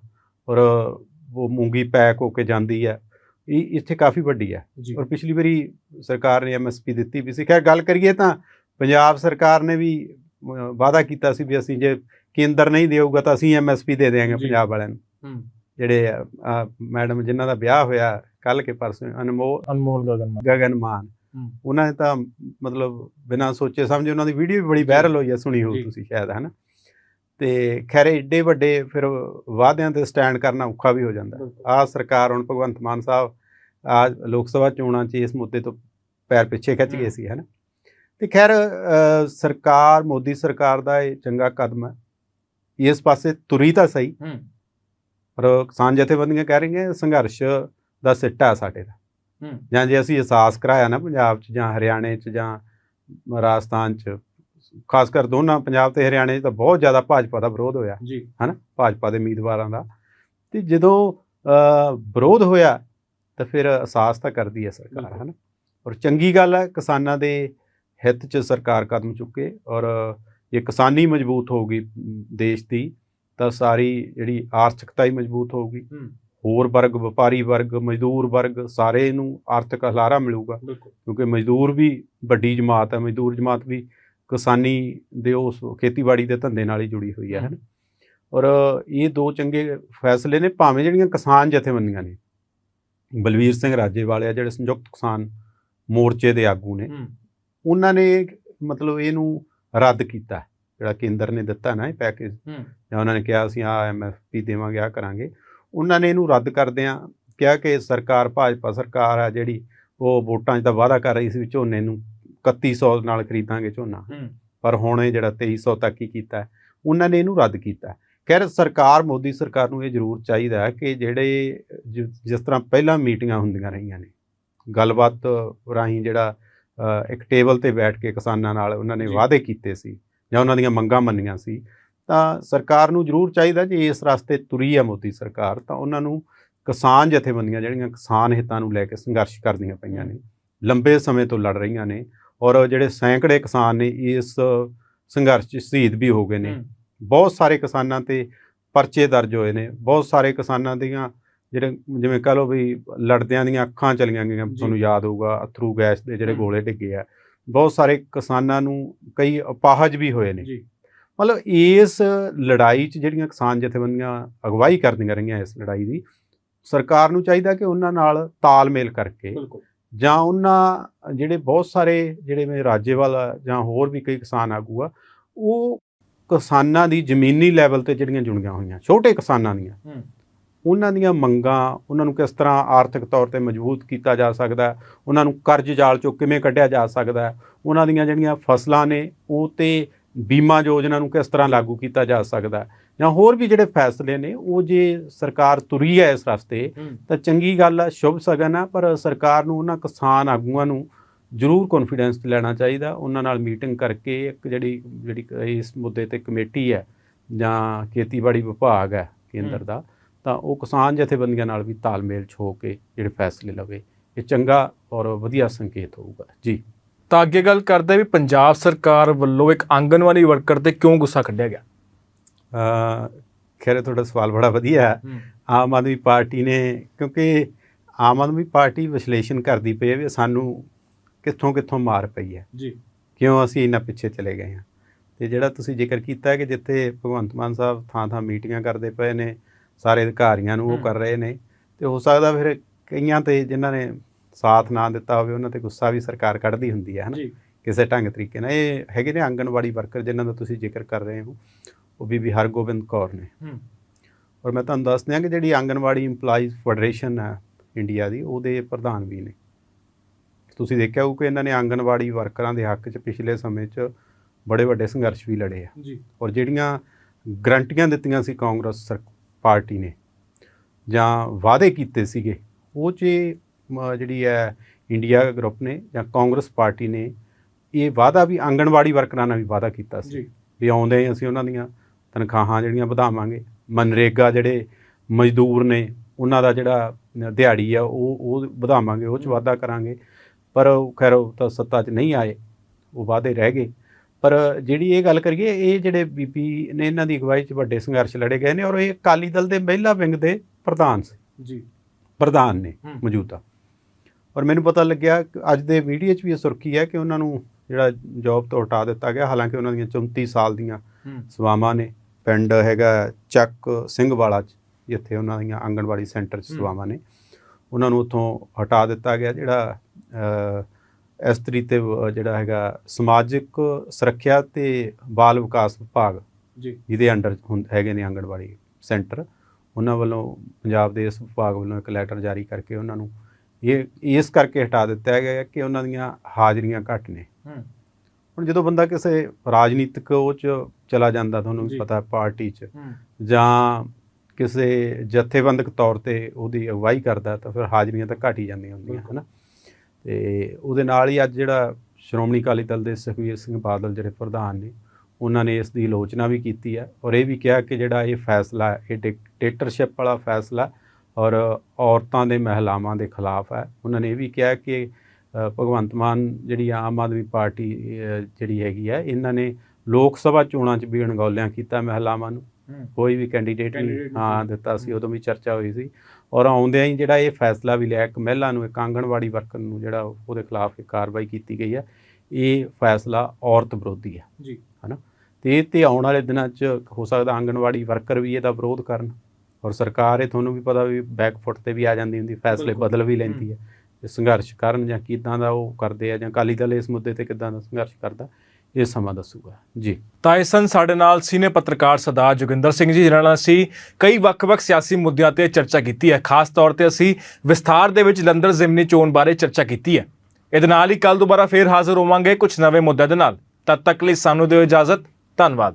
ਔਰ ਉਹ ਮੂੰਗੀ ਪੈਕ ਹੋ ਕੇ ਜਾਂਦੀ ਹੈ। ਇਹ ਇੱਥੇ ਕਾਫੀ ਵੱਡੀ ਹੈ। ਔਰ ਪਿਛਲੀ ਵਾਰੀ ਸਰਕਾਰ ਨੇ ਐਮਐਸਪੀ ਦਿੱਤੀ ਵੀ ਸੀ। ਖੈਰ ਗੱਲ ਕਰੀਏ ਤਾਂ ਪੰਜਾਬ ਸਰਕਾਰ ਨੇ ਵੀ ਵਾਅਦਾ ਕੀਤਾ ਸੀ ਵੀ ਅਸੀਂ ਜੇ ਕੇਂਦਰ ਨਹੀਂ ਦੇਊਗਾ ਤਾਂ ਅਸੀਂ ਐਮਐਸਪੀ ਦੇ ਦੇਵਾਂਗੇ ਜੀ। ਪੰਜਾਬ ਵਾਲਿਆਂ ਨੂੰ ਹੂੰ ਜਿਹੜੇ ਮੈਡਮ ਜਿਨ੍ਹਾਂ ਦਾ ਵਿਆਹ ਹੋਇਆ ਕੱਲ ਕੇ ਪਰਸੋਂ ਅਨਮੋਲ ਅਨਮੋਲ ਗਗਨ ਮਾਨ। ਉਹਨਾਂ ਨੇ ਤਾਂ ਮਤਲਬ ਬਿਨਾਂ ਸੋਚੇ ਸਮਝੇ ਉਹਨਾਂ ਦੀ ਵੀਡੀਓ ਵੀ ਬੜੀ ਵਾਇਰਲ ਹੋਈ ਹੈ ਸੁਣੀ ਹੋ। ਤੁਸੀਂ ਸ਼ਾਇਦ ਹਨਾ ਤੇ ਖੈਰ ਏਡੇ ਵੱਡੇ ਫਿਰ ਵਾਅਦਿਆਂ ਤੇ ਸਟੈਂਡ ਕਰਨਾ ਔਖਾ ਵੀ ਹੋ ਜਾਂਦਾ। ਆ ਸਰਕਾਰ ਹੁਣ ਭਗਵੰਤ ਮਾਨ ਸਾਹਿਬ ਆ ਲੋਕ ਸਭਾ ਚੋਣਾਂ 'ਚ ਇਸ ਮੁੱਦੇ ਤੋਂ ਪੈਰ ਪਿੱਛੇ ਖਿੱਚ ਗਏ। ਸੀ ਹਨਾ ਤੇ ਖੈਰ ਸਰਕਾਰ ਮੋਦੀ ਸਰਕਾਰ ਦਾ ਇਹ ਚੰਗਾ ਕਦਮ ਹੈ ਇਸ ਪਾਸੇ ਤੁਰੀ ਤਾਂ ਸਹੀ। ਪਰ ਕਿਸਾਨ ਜਥੇਬੰਦੀਆਂ ਕਹਿ ਰਹੀਆਂ ਸੰਘਰਸ਼ ਦਾ ਸਿੱਟਾ ਸਾਡੇ ਦਾ। ਜਾਂ ਜੇ ਅਸੀਂ ਅਹਿਸਾਸ ਕਰਾਇਆ ਨਾ ਪੰਜਾਬ 'ਚ ਜਾਂ ਹਰਿਆਣੇ 'ਚ ਜਾਂ ਰਾਜਸਥਾਨ 'ਚ ਖਾਸ ਕਰ ਦੋਨਾਂ ਪੰਜਾਬ ਤੇ ਹਰਿਆਣੇ 'ਚ ਤਾਂ ਬਹੁਤ ਜ਼ਿਆਦਾ ਭਾਜਪਾ ਦਾ ਵਿਰੋਧ ਹੋਇਆ। ਜੀ। ਹਨਾ? ਭਾਜਪਾ ਦੇ ਉਮੀਦਵਾਰਾਂ ਦਾ। ਤੇ ਜਦੋਂ ਵਿਰੋਧ ਹੋਇਆ ਤਾਂ ਫਿਰ ਅਹਿਸਾਸ ਤਾਂ ਕਰਦੀ ਹੈ ਸਰਕਾਰ। ਹਨਾ? ਔਰ ਚੰਗੀ ਗੱਲ ਹੈ ਕਿਸਾਨਾਂ ਦੇ ਹਿੱਤ 'ਚ ਸਰਕਾਰ ਕਦਮ ਚੁੱਕੇ ਔਰ ਜੇ ਕਿਸਾਨੀ ਮਜ਼ਬੂਤ ਹੋਊਗੀ ਦੇਸ਼ ਦੀ ਤਾਂ ਸਾਰੀ ਜਿਹੜੀ ਆਰਥਿਕਤਾ ਹੀ ਮਜ਼ਬੂਤ ਹੋਊਗੀ। ਹੋਰ ਵਰਗ ਵਪਾਰੀ ਵਰਗ ਮਜ਼ਦੂਰ ਵਰਗ ਸਾਰੇ ਨੂੰ ਆਰਥਿਕ ਹਲਾਰਾ ਮਿਲੂਗਾ। ਕਿਉਂਕਿ ਮਜ਼ਦੂਰ ਵੀ ਵੱਡੀ ਜਮਾਤ ਹੈ ਮਜ਼ਦੂਰ ਜਮਾਤ ਵੀ ਕਿਸਾਨੀ ਦੇ ਉਸ ਖੇਤੀਬਾੜੀ ਦੇ ਧੰਦੇ ਨਾਲ ਹੀ ਜੁੜੀ ਹੋਈ ਹੈ। ਹਨ ਔਰ ਇਹ ਦੋ ਚੰਗੇ ਫੈਸਲੇ ਨੇ ਭਾਵੇਂ ਜਿਹੜੀਆਂ ਕਿਸਾਨ ਜਥੇਬੰਦੀਆਂ ਨੇ। ਬਲਵੀਰ ਸਿੰਘ ਰਾਜੇਵਾਲੇ ਆ ਜਿਹੜੇ ਸੰਯੁਕਤ ਕਿਸਾਨ ਮੋਰਚੇ ਦੇ ਆਗੂ ਨੇ। ਉਹਨਾਂ ਨੇ ਮਤਲਬ ਇਹਨੂੰ ਰੱਦ ਕੀਤਾ ਜਿਹੜਾ ਕੇਂਦਰ ਨੇ ਦਿੱਤਾ ਨਾ ਇਹ ਪੈਕੇਜ ਜਾਂ ਉਹਨਾਂ ਨੇ ਕਿਹਾ ਅਸੀਂ ਆ ਐਮਐਸਪੀ ਦੇਵਾਂਗੇ ਆ ਕਰਾਂਗੇ। ਉਹਨਾਂ ਨੇ ਇਹਨੂੰ ਰੱਦ ਕਰਦਿਆਂ ਕਿਹਾ ਕਿ ਸਰਕਾਰ ਭਾਜਪਾ ਸਰਕਾਰ ਆ ਜਿਹੜੀ ਉਹ ਵੋਟਾਂ 'ਚ ਤਾਂ ਵਾਅਦਾ ਕਰ ਰਹੀ ਸੀ ਵੀ ਝੋਨੇ ਨੂੰ 3100 ਨਾਲ ਖਰੀਦਾਂਗੇ ਝੋਨਾ। ਪਰ ਹੁਣ ਇਹ ਜਿਹੜਾ 2300 ਤੱਕ ਹੀ ਕੀਤਾ ਉਹਨਾਂ ਨੇ ਇਹਨੂੰ ਰੱਦ ਕੀਤਾ ਖੈਰ ਸਰਕਾਰ ਮੋਦੀ ਸਰਕਾਰ ਨੂੰ ਇਹ ਜ਼ਰੂਰ ਚਾਹੀਦਾ ਹੈ ਕਿ ਜਿਹੜੇ ਜਿਸ ਤਰ੍ਹਾਂ ਪਹਿਲਾਂ ਮੀਟਿੰਗਾਂ ਹੁੰਦੀਆਂ ਰਹੀਆਂ ਨੇ ਗੱਲਬਾਤ ਰਾਹੀਂ ਜਿਹੜਾ ਇੱਕ ਟੇਬਲ ਤੇ ਬੈਠ ਕੇ ਕਿਸਾਨਾਂ ਨਾਲ ਉਹਨਾਂ ਨੇ। ਵਾਅਦੇ ਕੀਤੇ ਸੀ ਜਾਂ ਉਹਨਾਂ ਦੀਆਂ ਮੰਗਾਂ ਮੰਨੀਆਂ ਸੀ ਤਾਂ ਸਰਕਾਰ ਨੂੰ ਜ਼ਰੂਰ ਚਾਹੀਦਾ ਜੇ ਇਸ ਰਸਤੇ ਤੁਰੀ ਹੈ ਮੋਦੀ ਸਰਕਾਰ ਤਾਂ ਉਹਨਾਂ ਨੂੰ ਕਿਸਾਨ ਜਥੇਬੰਦੀਆਂ ਜਿਹੜੀਆਂ ਕਿਸਾਨ ਹਿੱਤਾਂ ਨੂੰ ਲੈ ਕੇ ਸੰਘਰਸ਼ ਕਰਦੀਆਂ ਪਈਆਂ ਨੇ ਲੰਬੇ ਸਮੇਂ ਤੋਂ ਲੜ ਰਹੀਆਂ ਨੇ ਔਰ ਜਿਹੜੇ ਸੈਂਕੜੇ ਕਿਸਾਨ ਨੇ ਇਸ ਸੰਘਰਸ਼ 'ਚ ਸ਼ਹੀਦ ਵੀ ਹੋ ਗਏ ਨੇ ਬਹੁਤ ਸਾਰੇ ਕਿਸਾਨਾਂ ਤੇ ਪਰਚੇ ਦਰਜ ਹੋਏ ਨੇ ਬਹੁਤ ਸਾਰੇ ਕਿਸਾਨਾਂ ਦੀਆਂ ਜਿਹੜੇ ਜਿਵੇਂ ਕਹ ਲਓ ਵੀ ਲੜਦਿਆਂ ਦੀਆਂ ਅੱਖਾਂ ਚਲੀਆਂ ਗਈਆਂ। ਤੁਹਾਨੂੰ ਯਾਦ ਹੋਊਗਾ ਅਥਰੂ ਗੈਸ ਦੇ ਜਿਹੜੇ। ਗੋਲੇ ਡਿੱਗੇ ਆ। ਬਹੁਤ ਸਾਰੇ ਕਿਸਾਨਾਂ ਨੂੰ ਕਈ ਅਪਾਹਜ ਵੀ ਹੋਏ ਨੇ। ਜੀ। ਮਤਲਬ ਇਸ ਲੜਾਈ 'ਚ ਜਿਹੜੀਆਂ ਕਿਸਾਨ ਜਥੇਬੰਦੀਆਂ ਅਗਵਾਈ ਕਰਦੀਆਂ ਰਹੀਆਂ ਇਸ ਲੜਾਈ ਦੀ ਸਰਕਾਰ ਨੂੰ ਚਾਹੀਦਾ ਕਿ ਉਹਨਾਂ ਨਾਲ ਤਾਲਮੇਲ ਕਰਕੇ ਜਾਂ ਉਹਨਾਂ ਜਿਹੜੇ ਬਹੁਤ ਸਾਰੇ ਜਿਹੜੇ ਮੇ ਰਾਜੇਵਾਲ ਜਾਂ ਹੋਰ ਵੀ ਕਈ ਕਿਸਾਨ ਆਗੂ ਆ ਉਹ ਕਿਸਾਨਾਂ ਦੀ ਜ਼ਮੀਨੀ ਲੈਵਲ ਤੇ ਜਿਹੜੀਆਂ ਜੁੜੀਆਂ ਹੋਈਆਂ ਛੋਟੇ ਕਿਸਾਨਾਂ ਦੀਆਂ ਉਹਨਾਂ ਦੀਆਂ ਮੰਗਾਂ ਉਹਨਾਂ ਨੂੰ ਕਿਸ ਤਰ੍ਹਾਂ ਆਰਥਿਕ ਤੌਰ ਤੇ ਮਜ਼ਬੂਤ ਕੀਤਾ ਜਾ ਸਕਦਾ ਉਹਨਾਂ ਨੂੰ ਕਰਜ਼ ਜਾਲ ਚੋਂ ਕਿਵੇਂ ਕੱਢਿਆ ਜਾ ਸਕਦਾ ਉਹਨਾਂ ਦੀਆਂ ਜਿਹੜੀਆਂ ਫਸਲਾਂ ਨੇ ਉਹ ਤੇ ਬੀਮਾ ਯੋਜਨਾ ਨੂੰ ਕਿਸ ਤਰ੍ਹਾਂ ਲਾਗੂ ਕੀਤਾ ਜਾ ਸਕਦਾ ਜਾਂ ਹੋਰ ਵੀ ਜਿਹੜੇ ਫੈਸਲੇ ਨੇ ਉਹ ਜੇ ਸਰਕਾਰ ਤੁਰੀ ਹੈ ਇਸ ਰਸਤੇ ਤਾਂ ਚੰਗੀ ਗੱਲ ਆ ਸ਼ੁਭ ਸਗਨ ਆ ਪਰ ਸਰਕਾਰ ਨੂੰ ਉਹਨਾਂ ਕਿਸਾਨ ਆਗੂਆਂ ਨੂੰ ਜ਼ਰੂਰ ਕੌਨਫੀਡੈਂਸ ਲੈਣਾ ਚਾਹੀਦਾ ਉਹਨਾਂ ਨਾਲ ਮੀਟਿੰਗ ਕਰਕੇ ਇੱਕ ਜਿਹੜੀ ਜਿਹੜੀ ਇਸ ਮੁੱਦੇ ਤੇ ਕਮੇਟੀ ਹੈ ਜਾਂ ਖੇਤੀਬਾੜੀ ਵਿਭਾਗ ਹੈ ਕੇਂਦਰ। ਦਾ ਤਾਂ ਉਹ ਕਿਸਾਨ ਜਥੇਬੰਦੀਆਂ ਨਾਲ ਵੀ ਤਾਲਮੇਲ ਹੋ ਕੇ ਜਿਹੜੇ ਫੈਸਲੇ ਲਵੇ ਇਹ ਚੰਗਾ ਔਰ ਵਧੀਆ ਸੰਕੇਤ ਹੋਊਗਾ। ਜੀ। ਤਾਂ ਅੱਗੇ ਗੱਲ ਕਰਦੇ ਵੀ ਪੰਜਾਬ ਸਰਕਾਰ ਵੱਲੋਂ ਇੱਕ ਆਂਗਨਵਾੜੀ ਵਰਕਰ ਤੇ ਕਿਉਂ ਗੁੱਸਾ ਕੱਢਿਆ ਗਿਆ? ਅ ਖੈਰ ਤੁਹਾਡਾ ਸਵਾਲ ਬੜਾ ਵਧੀਆ ਹੈ। ਹੂੰ। ਆਮ ਆਦਮੀ ਪਾਰਟੀ ਨੇ ਕਿਉਂਕਿ ਆਮ ਆਦਮੀ ਪਾਰਟੀ ਵਿਸ਼ਲੇਸ਼ਣ ਕਰਦੀ ਪਈ ਹੈ ਵੀ ਸਾਨੂੰ ਕਿੱਥੋਂ ਕਿੱਥੋਂ ਮਾਰ ਪਈ ਹੈ। ਜੀ। ਕਿਉਂ ਅਸੀਂ ਇੰਨਾ ਪਿੱਛੇ ਚਲੇ ਗਏ ਹਾਂ? ਤੇ ਜਿਹੜਾ ਤੁਸੀਂ ਜ਼ਿਕਰ ਕੀਤਾ ਹੈ ਕਿ ਜਿੱਥੇ ਭਗਵੰਤ ਮਾਨ ਸਾਹਿਬ ਥਾਂ ਥਾਂ ਮੀਟਿੰਗਾਂ ਕਰਦੇ ਪਏ ਨੇ ਸਾਰੇ ਅਧਿਕਾਰੀਆਂ ਨੂੰ ਉਹ। ਕਰ ਰਹੇ ਨੇ ਤੇ ਹੋ ਸਕਦਾ ਫਿਰ ਕਈਆਂ ਤੇ ਜਿਨ੍ਹਾਂ ਨੇ ਸਾਥ ਨਾ ਦਿੱਤਾ ਹੋਵੇ ਉਹਨਾਂ ਤੇ ਗੁੱਸਾ ਵੀ ਸਰਕਾਰ ਕੱਢਦੀ ਹੁੰਦੀ ਹੈ ਹਨਾ? ਕਿਸੇ ਢੰਗ ਤਰੀਕੇ ਨਾਲ। ਇਹ ਹੈਗੇ ਨੇ ਆਂਗਣਵਾੜੀ ਵਰਕਰ ਜਿਨ੍ਹਾਂ ਦਾ ਤੁਸੀਂ ਜ਼ਿਕਰ ਕਰ ਰਹੇ ਹੋ ਉਹ ਬੀਬੀ ਹਰਗੋਬਿੰਦ ਕੌਰ ਨੇ। ਹੂੰ ਔਰ ਮੈਂ ਤੁਹਾਨੂੰ ਦੱਸ ਦਿਆਂ ਕਿ ਜਿਹੜੀ ਆਂਗਣਵਾੜੀ EMPLOYEES ਫੈਡਰੇਸ਼ਨ ਹੈ ਇੰਡੀਆ ਦੀ ਉਹਦੇ ਪ੍ਰਧਾਨ ਵੀ ਨੇ। ਤੁਸੀਂ ਦੇਖਿਆ ਹੋਊ ਕਿ ਇਹਨਾਂ ਨੇ ਆਂਗਣਵਾੜੀ ਵਰਕਰਾਂ ਦੇ ਹੱਕ 'ਚ ਪਿਛਲੇ ਸਮੇਂ 'ਚ ਬੜੇ ਵੱਡੇ ਸੰਘਰਸ਼ ਵੀ ਲੜੇ ਆ। ਜੀ। ਔਰ ਜਿਹੜੀਆਂ ਗਰੰਟੀਆਂ ਦਿੱਤੀਆਂ ਸੀ ਕਾਂਗਰਸ ਪਾਰਟੀ ਨੇ ਜਾਂ ਵਾਅਦੇ ਕੀਤੇ ਸੀਗੇ ਉਹ ਮ- ਜਿਹੜੀ ਹੈ ਇੰਡੀਆ ਗਰੁੱਪ ਨੇ ਜਾਂ ਕਾਂਗਰਸ ਪਾਰਟੀ ਨੇ ਇਹ ਵਾਅਦਾ ਵੀ ਆਂਗਣਵਾੜੀ ਵਰਕਰਾਂ ਨਾਲ ਵੀ ਵਾਅਦਾ ਕੀਤਾ ਸੀ ਜੀ। ਵੀ ਆਉਂਦੇ ਹੀ ਅਸੀਂ ਉਹਨਾਂ ਦੀਆਂ ਤਨਖਾਹਾਂ ਜਿਹੜੀਆਂ ਵਧਾਵਾਂਗੇ। ਮਨਰੇਗਾ ਜਿਹੜੇ ਮਜ਼ਦੂਰ ਨੇ ਉਹਨਾਂ ਦਾ ਜਿਹੜਾ ਦਿਹਾੜੀ ਆ ਉਹ ਉਹ ਵਧਾਵਾਂਗੇ ਉਹ ਚ ਵਾਧਾ ਕਰਾਂਗੇ। ਪਰ ਖੈਰ ਉਹ ਤਾਂ ਸੱਤਾ 'ਚ ਨਹੀਂ ਆਏ ਉਹ ਵਾਅਦੇ ਰਹਿ ਗਏ। ਪਰ ਜਿਹੜੀ ਇਹ ਗੱਲ ਕਰੀਏ ਇਹ ਜਿਹੜੇ ਬੀਪੀ ਨੇ ਇਹਨਾਂ ਦੀ ਅਗਵਾਈ 'ਚ ਵੱਡੇ ਸੰਘਰਸ਼ ਲੜੇ ਗਏ ਨੇ ਔਰ ਇਹ ਅਕਾਲੀ ਦਲ ਦੇ ਮਹਿਲਾ ਵਿੰਗ ਦੇ ਪ੍ਰਧਾਨ ਸੀ। ਜੀ। ਪ੍ਰਧਾਨ ਨੇ। ਮੌਜੂਦਾ ਔਰ ਮੈਨੂੰ ਪਤਾ ਲੱਗਿਆ ਅੱਜ ਦੇ ਮੀਡੀਆ 'ਚ ਵੀ ਇਹ ਸੁਰਖੀ ਹੈ ਕਿ ਉਹਨਾਂ ਨੂੰ ਜਿਹੜਾ ਜੌਬ ਤੋਂ ਹਟਾ ਦਿੱਤਾ ਗਿਆ ਹਾਲਾਂਕਿ ਉਹਨਾਂ ਦੀਆਂ 34 ਸਾਲ ਦੀਆਂ ਹੂੰ। ਸਵਾਵਾਂ ਨੇ। ਪਿੰਡ ਹੈਗਾ ਚੱਕ ਸਿੰਘ ਵਾਲਾ 'ਚ ਜਿੱਥੇ ਉਹਨਾਂ ਦੀਆਂ ਆਂਗਣਵਾੜੀ ਸੈਂਟਰ 'ਚ ਹੂੰ। ਸਵਾਵਾਂ ਨੇ। ਉਹਨਾਂ ਨੂੰ ਉੱਥੋਂ ਹਟਾ ਦਿੱਤਾ ਗਿਆ ਜਿਹੜਾ ਅ, ਇਸਤਰੀ ਤੇ ਜਿਹੜਾ ਹੈਗਾ ਸਮਾਜਿਕ ਸੁਰੱਖਿਆ ਤੇ ਬਾਲ ਵਿਕਾਸ ਵਿਭਾਗ ਜੀ। ਜਿਹਦੇ ਅੰਡਰ ਹੈਗੇ ਨੇ ਆਂਗਣਵਾੜੀ ਸੈਂਟਰ ਉਹਨਾਂ ਵੱਲੋਂ ਪੰਜਾਬ ਦੇ ਇਸ ਵਿਭਾਗ ਵੱਲੋਂ ਇੱਕ ਲੈਟਰ ਜਾਰੀ ਕਰਕੇ ਉਹਨਾਂ ਨੂੰ ਇਹ ਇਸ ਕਰਕੇ ਹਟਾ ਦਿੱਤਾ ਗਿਆ ਹੈ ਕਿ ਉਹਨਾਂ ਦੀਆਂ ਹਾਜ਼ਰੀਆਂ ਘੱਟ ਨੇ। ਹੁਣ ਜਦੋਂ ਬੰਦਾ ਕਿਸੇ ਰਾਜਨੀਤਿਕ ਉਹ ਚ ਚਲਾ ਜਾਂਦਾ ਤੁਹਾਨੂੰ ਵੀ। ਪਤਾ ਪਾਰਟੀ ਚ। ਜਾਂ ਕਿਸੇ ਜਥੇਬੰਦਕ ਤੌਰ ਤੇ ਉਹਦੀ ਅਗਵਾਈ ਕਰਦਾ ਤਾਂ ਫਿਰ ਹਾਜ਼ਰੀਆਂ ਤਾਂ ਘਟ ਹੀ ਜਾਂਦੀਆਂ ਹੁੰਦੀਆਂ। ਹਨਾ? ਤੇ ਉਹਦੇ ਨਾਲ ਹੀ ਅੱਜ ਜਿਹੜਾ ਸ਼੍ਰੋਮਣੀ ਅਕਾਲੀ ਦਲ ਦੇ ਸੁਖਬੀਰ ਸਿੰਘ ਬਾਦਲ ਜਿਹੜੇ ਪ੍ਰਧਾਨ ਨੇ ਉਹਨਾਂ ਨੇ ਇਸ ਦੀ ਆਲੋਚਨਾ ਵੀ ਕੀਤੀ ਹੈ ਔਰ ਇਹ ਵੀ ਕਿਹਾ ਕਿ ਜਿਹੜਾ ਇਹ ਫੈਸਲਾ ਇਹ ਡਿਕਟੇਟਰਸ਼ਿਪ ਵਾਲਾ ਫੈਸਲਾ ਔਰ ਔਰਤਾਂ ਦੇ ਮਹਿਲਾਵਾਂ ਦੇ ਖਿਲਾਫ ਹੈ। ਉਹਨਾਂ ਨੇ ਇਹ ਵੀ ਕਿਹਾ ਕਿ ਭਗਵੰਤ ਮਾਨ ਜਿਹੜੀ ਆਮ ਆਦਮੀ ਪਾਰਟੀ ਜਿਹੜੀ ਹੈਗੀ ਹੈ ਇਹਨਾਂ ਨੇ ਲੋਕ ਸਭਾ ਚੋਣਾਂ 'ਚ ਵੀ ਅਣਗੌਲਿਆਂ ਕੀਤਾ ਮਹਿਲਾਵਾਂ ਨੂੰ। ਕੋਈ ਵੀ ਕੈਂਡੀਡੇਟ ਨਹੀਂ ਹਾਂ। ਦਿੱਤਾ ਸੀ ਉਦੋਂ ਵੀ ਚਰਚਾ ਹੋਈ ਸੀ। ਔਰ ਆਉਂਦਿਆਂ ਹੀ ਜਿਹੜਾ ਇਹ ਫੈਸਲਾ ਵੀ ਲਿਆ ਇੱਕ ਮਹਿਲਾ ਨੂੰ ਇੱਕ ਆਂਗਣਵਾੜੀ ਵਰਕਰ ਨੂੰ ਜਿਹੜਾ ਉਹਦੇ ਖਿਲਾਫ ਕਾਰਵਾਈ ਕੀਤੀ ਗਈ ਹੈ ਇਹ ਫੈਸਲਾ ਔਰਤ ਵਿਰੋਧੀ ਹੈ। ਜੀ। ਹਨਾ? ਤੇ ਇਹ ਤੇ ਆਉਣ ਵਾਲੇ ਦਿਨਾਂ 'ਚ ਹੋ ਸਕਦਾ ਆਂਗਣਵਾੜੀ ਵਰਕਰ ਵੀ ਇਹਦਾ ਵਿਰੋਧ ਕਰਨ ਔਰ ਸਰਕਾਰ ਇਹ ਤੁਹਾਨੂੰ ਵੀ ਪਤਾ ਵੀ ਬੈਕਫੁੱਟ ਤੇ ਵੀ ਆ ਜਾਂਦੀ ਹੁੰਦੀ ਫੈਸਲੇ। ਬਦਲ ਵੀ ਲੈਂਦੀ ਹੈ। ਸੰਘਰਸ਼ ਕਰਨ ਜਾਂ ਕਿਦਾਂ ਦਾ ਉਹ ਕਰਦੇ ਆ ਜਾਂ ਅਕਾਲੀ ਦਲ ਇਸ ਮੁੱਦੇ ਤੇ ਕਿਦਾਂ ਦਾ ਸੰਘਰਸ਼ ਕਰਦਾ ਇਹ ਸਮਾਂ ਦੱਸੂਗਾ। ਜੀ। ਤਾਂ ਇਸ ਸਨ ਸਾਡੇ ਨਾਲ ਸੀਨੀਅਰ ਪੱਤਰਕਾਰ ਸਰਦਾਰ ਜੋਗਿੰਦਰ ਸਿੰਘ ਜੀ, ਜਿਨ੍ਹਾਂ ਨਾਲ ਅਸੀਂ ਕਈ ਵੱਖ-ਵੱਖ ਸਿਆਸੀ ਮੁੱਦਿਆਂ ਤੇ ਚਰਚਾ ਕੀਤੀ ਹੈ। ਖਾਸ ਤੌਰ ਤੇ ਅਸੀਂ ਵਿਸਥਾਰ ਦੇ ਵਿੱਚ ਜਲੰਧਰ ਜ਼ਿਮਨੀ ਚੋਣ ਬਾਰੇ ਚਰਚਾ ਕੀਤੀ ਹੈ। ਇਹਦੇ ਨਾਲ ਹੀ ਕੱਲ ਦੁਬਾਰਾ ਫੇਰ ਹਾਜ਼ਰ ਹੋਵਾਂਗੇ ਕੁਝ ਨਵੇਂ ਮੁੱਦਿਆਂ ਦੇ ਨਾਲ। ਤਦ ਤੱਕ ਲਈ ਸਾਨੂੰ ਦਿਓ ਇਜਾਜ਼ਤ। ਧੰਨਵਾਦ।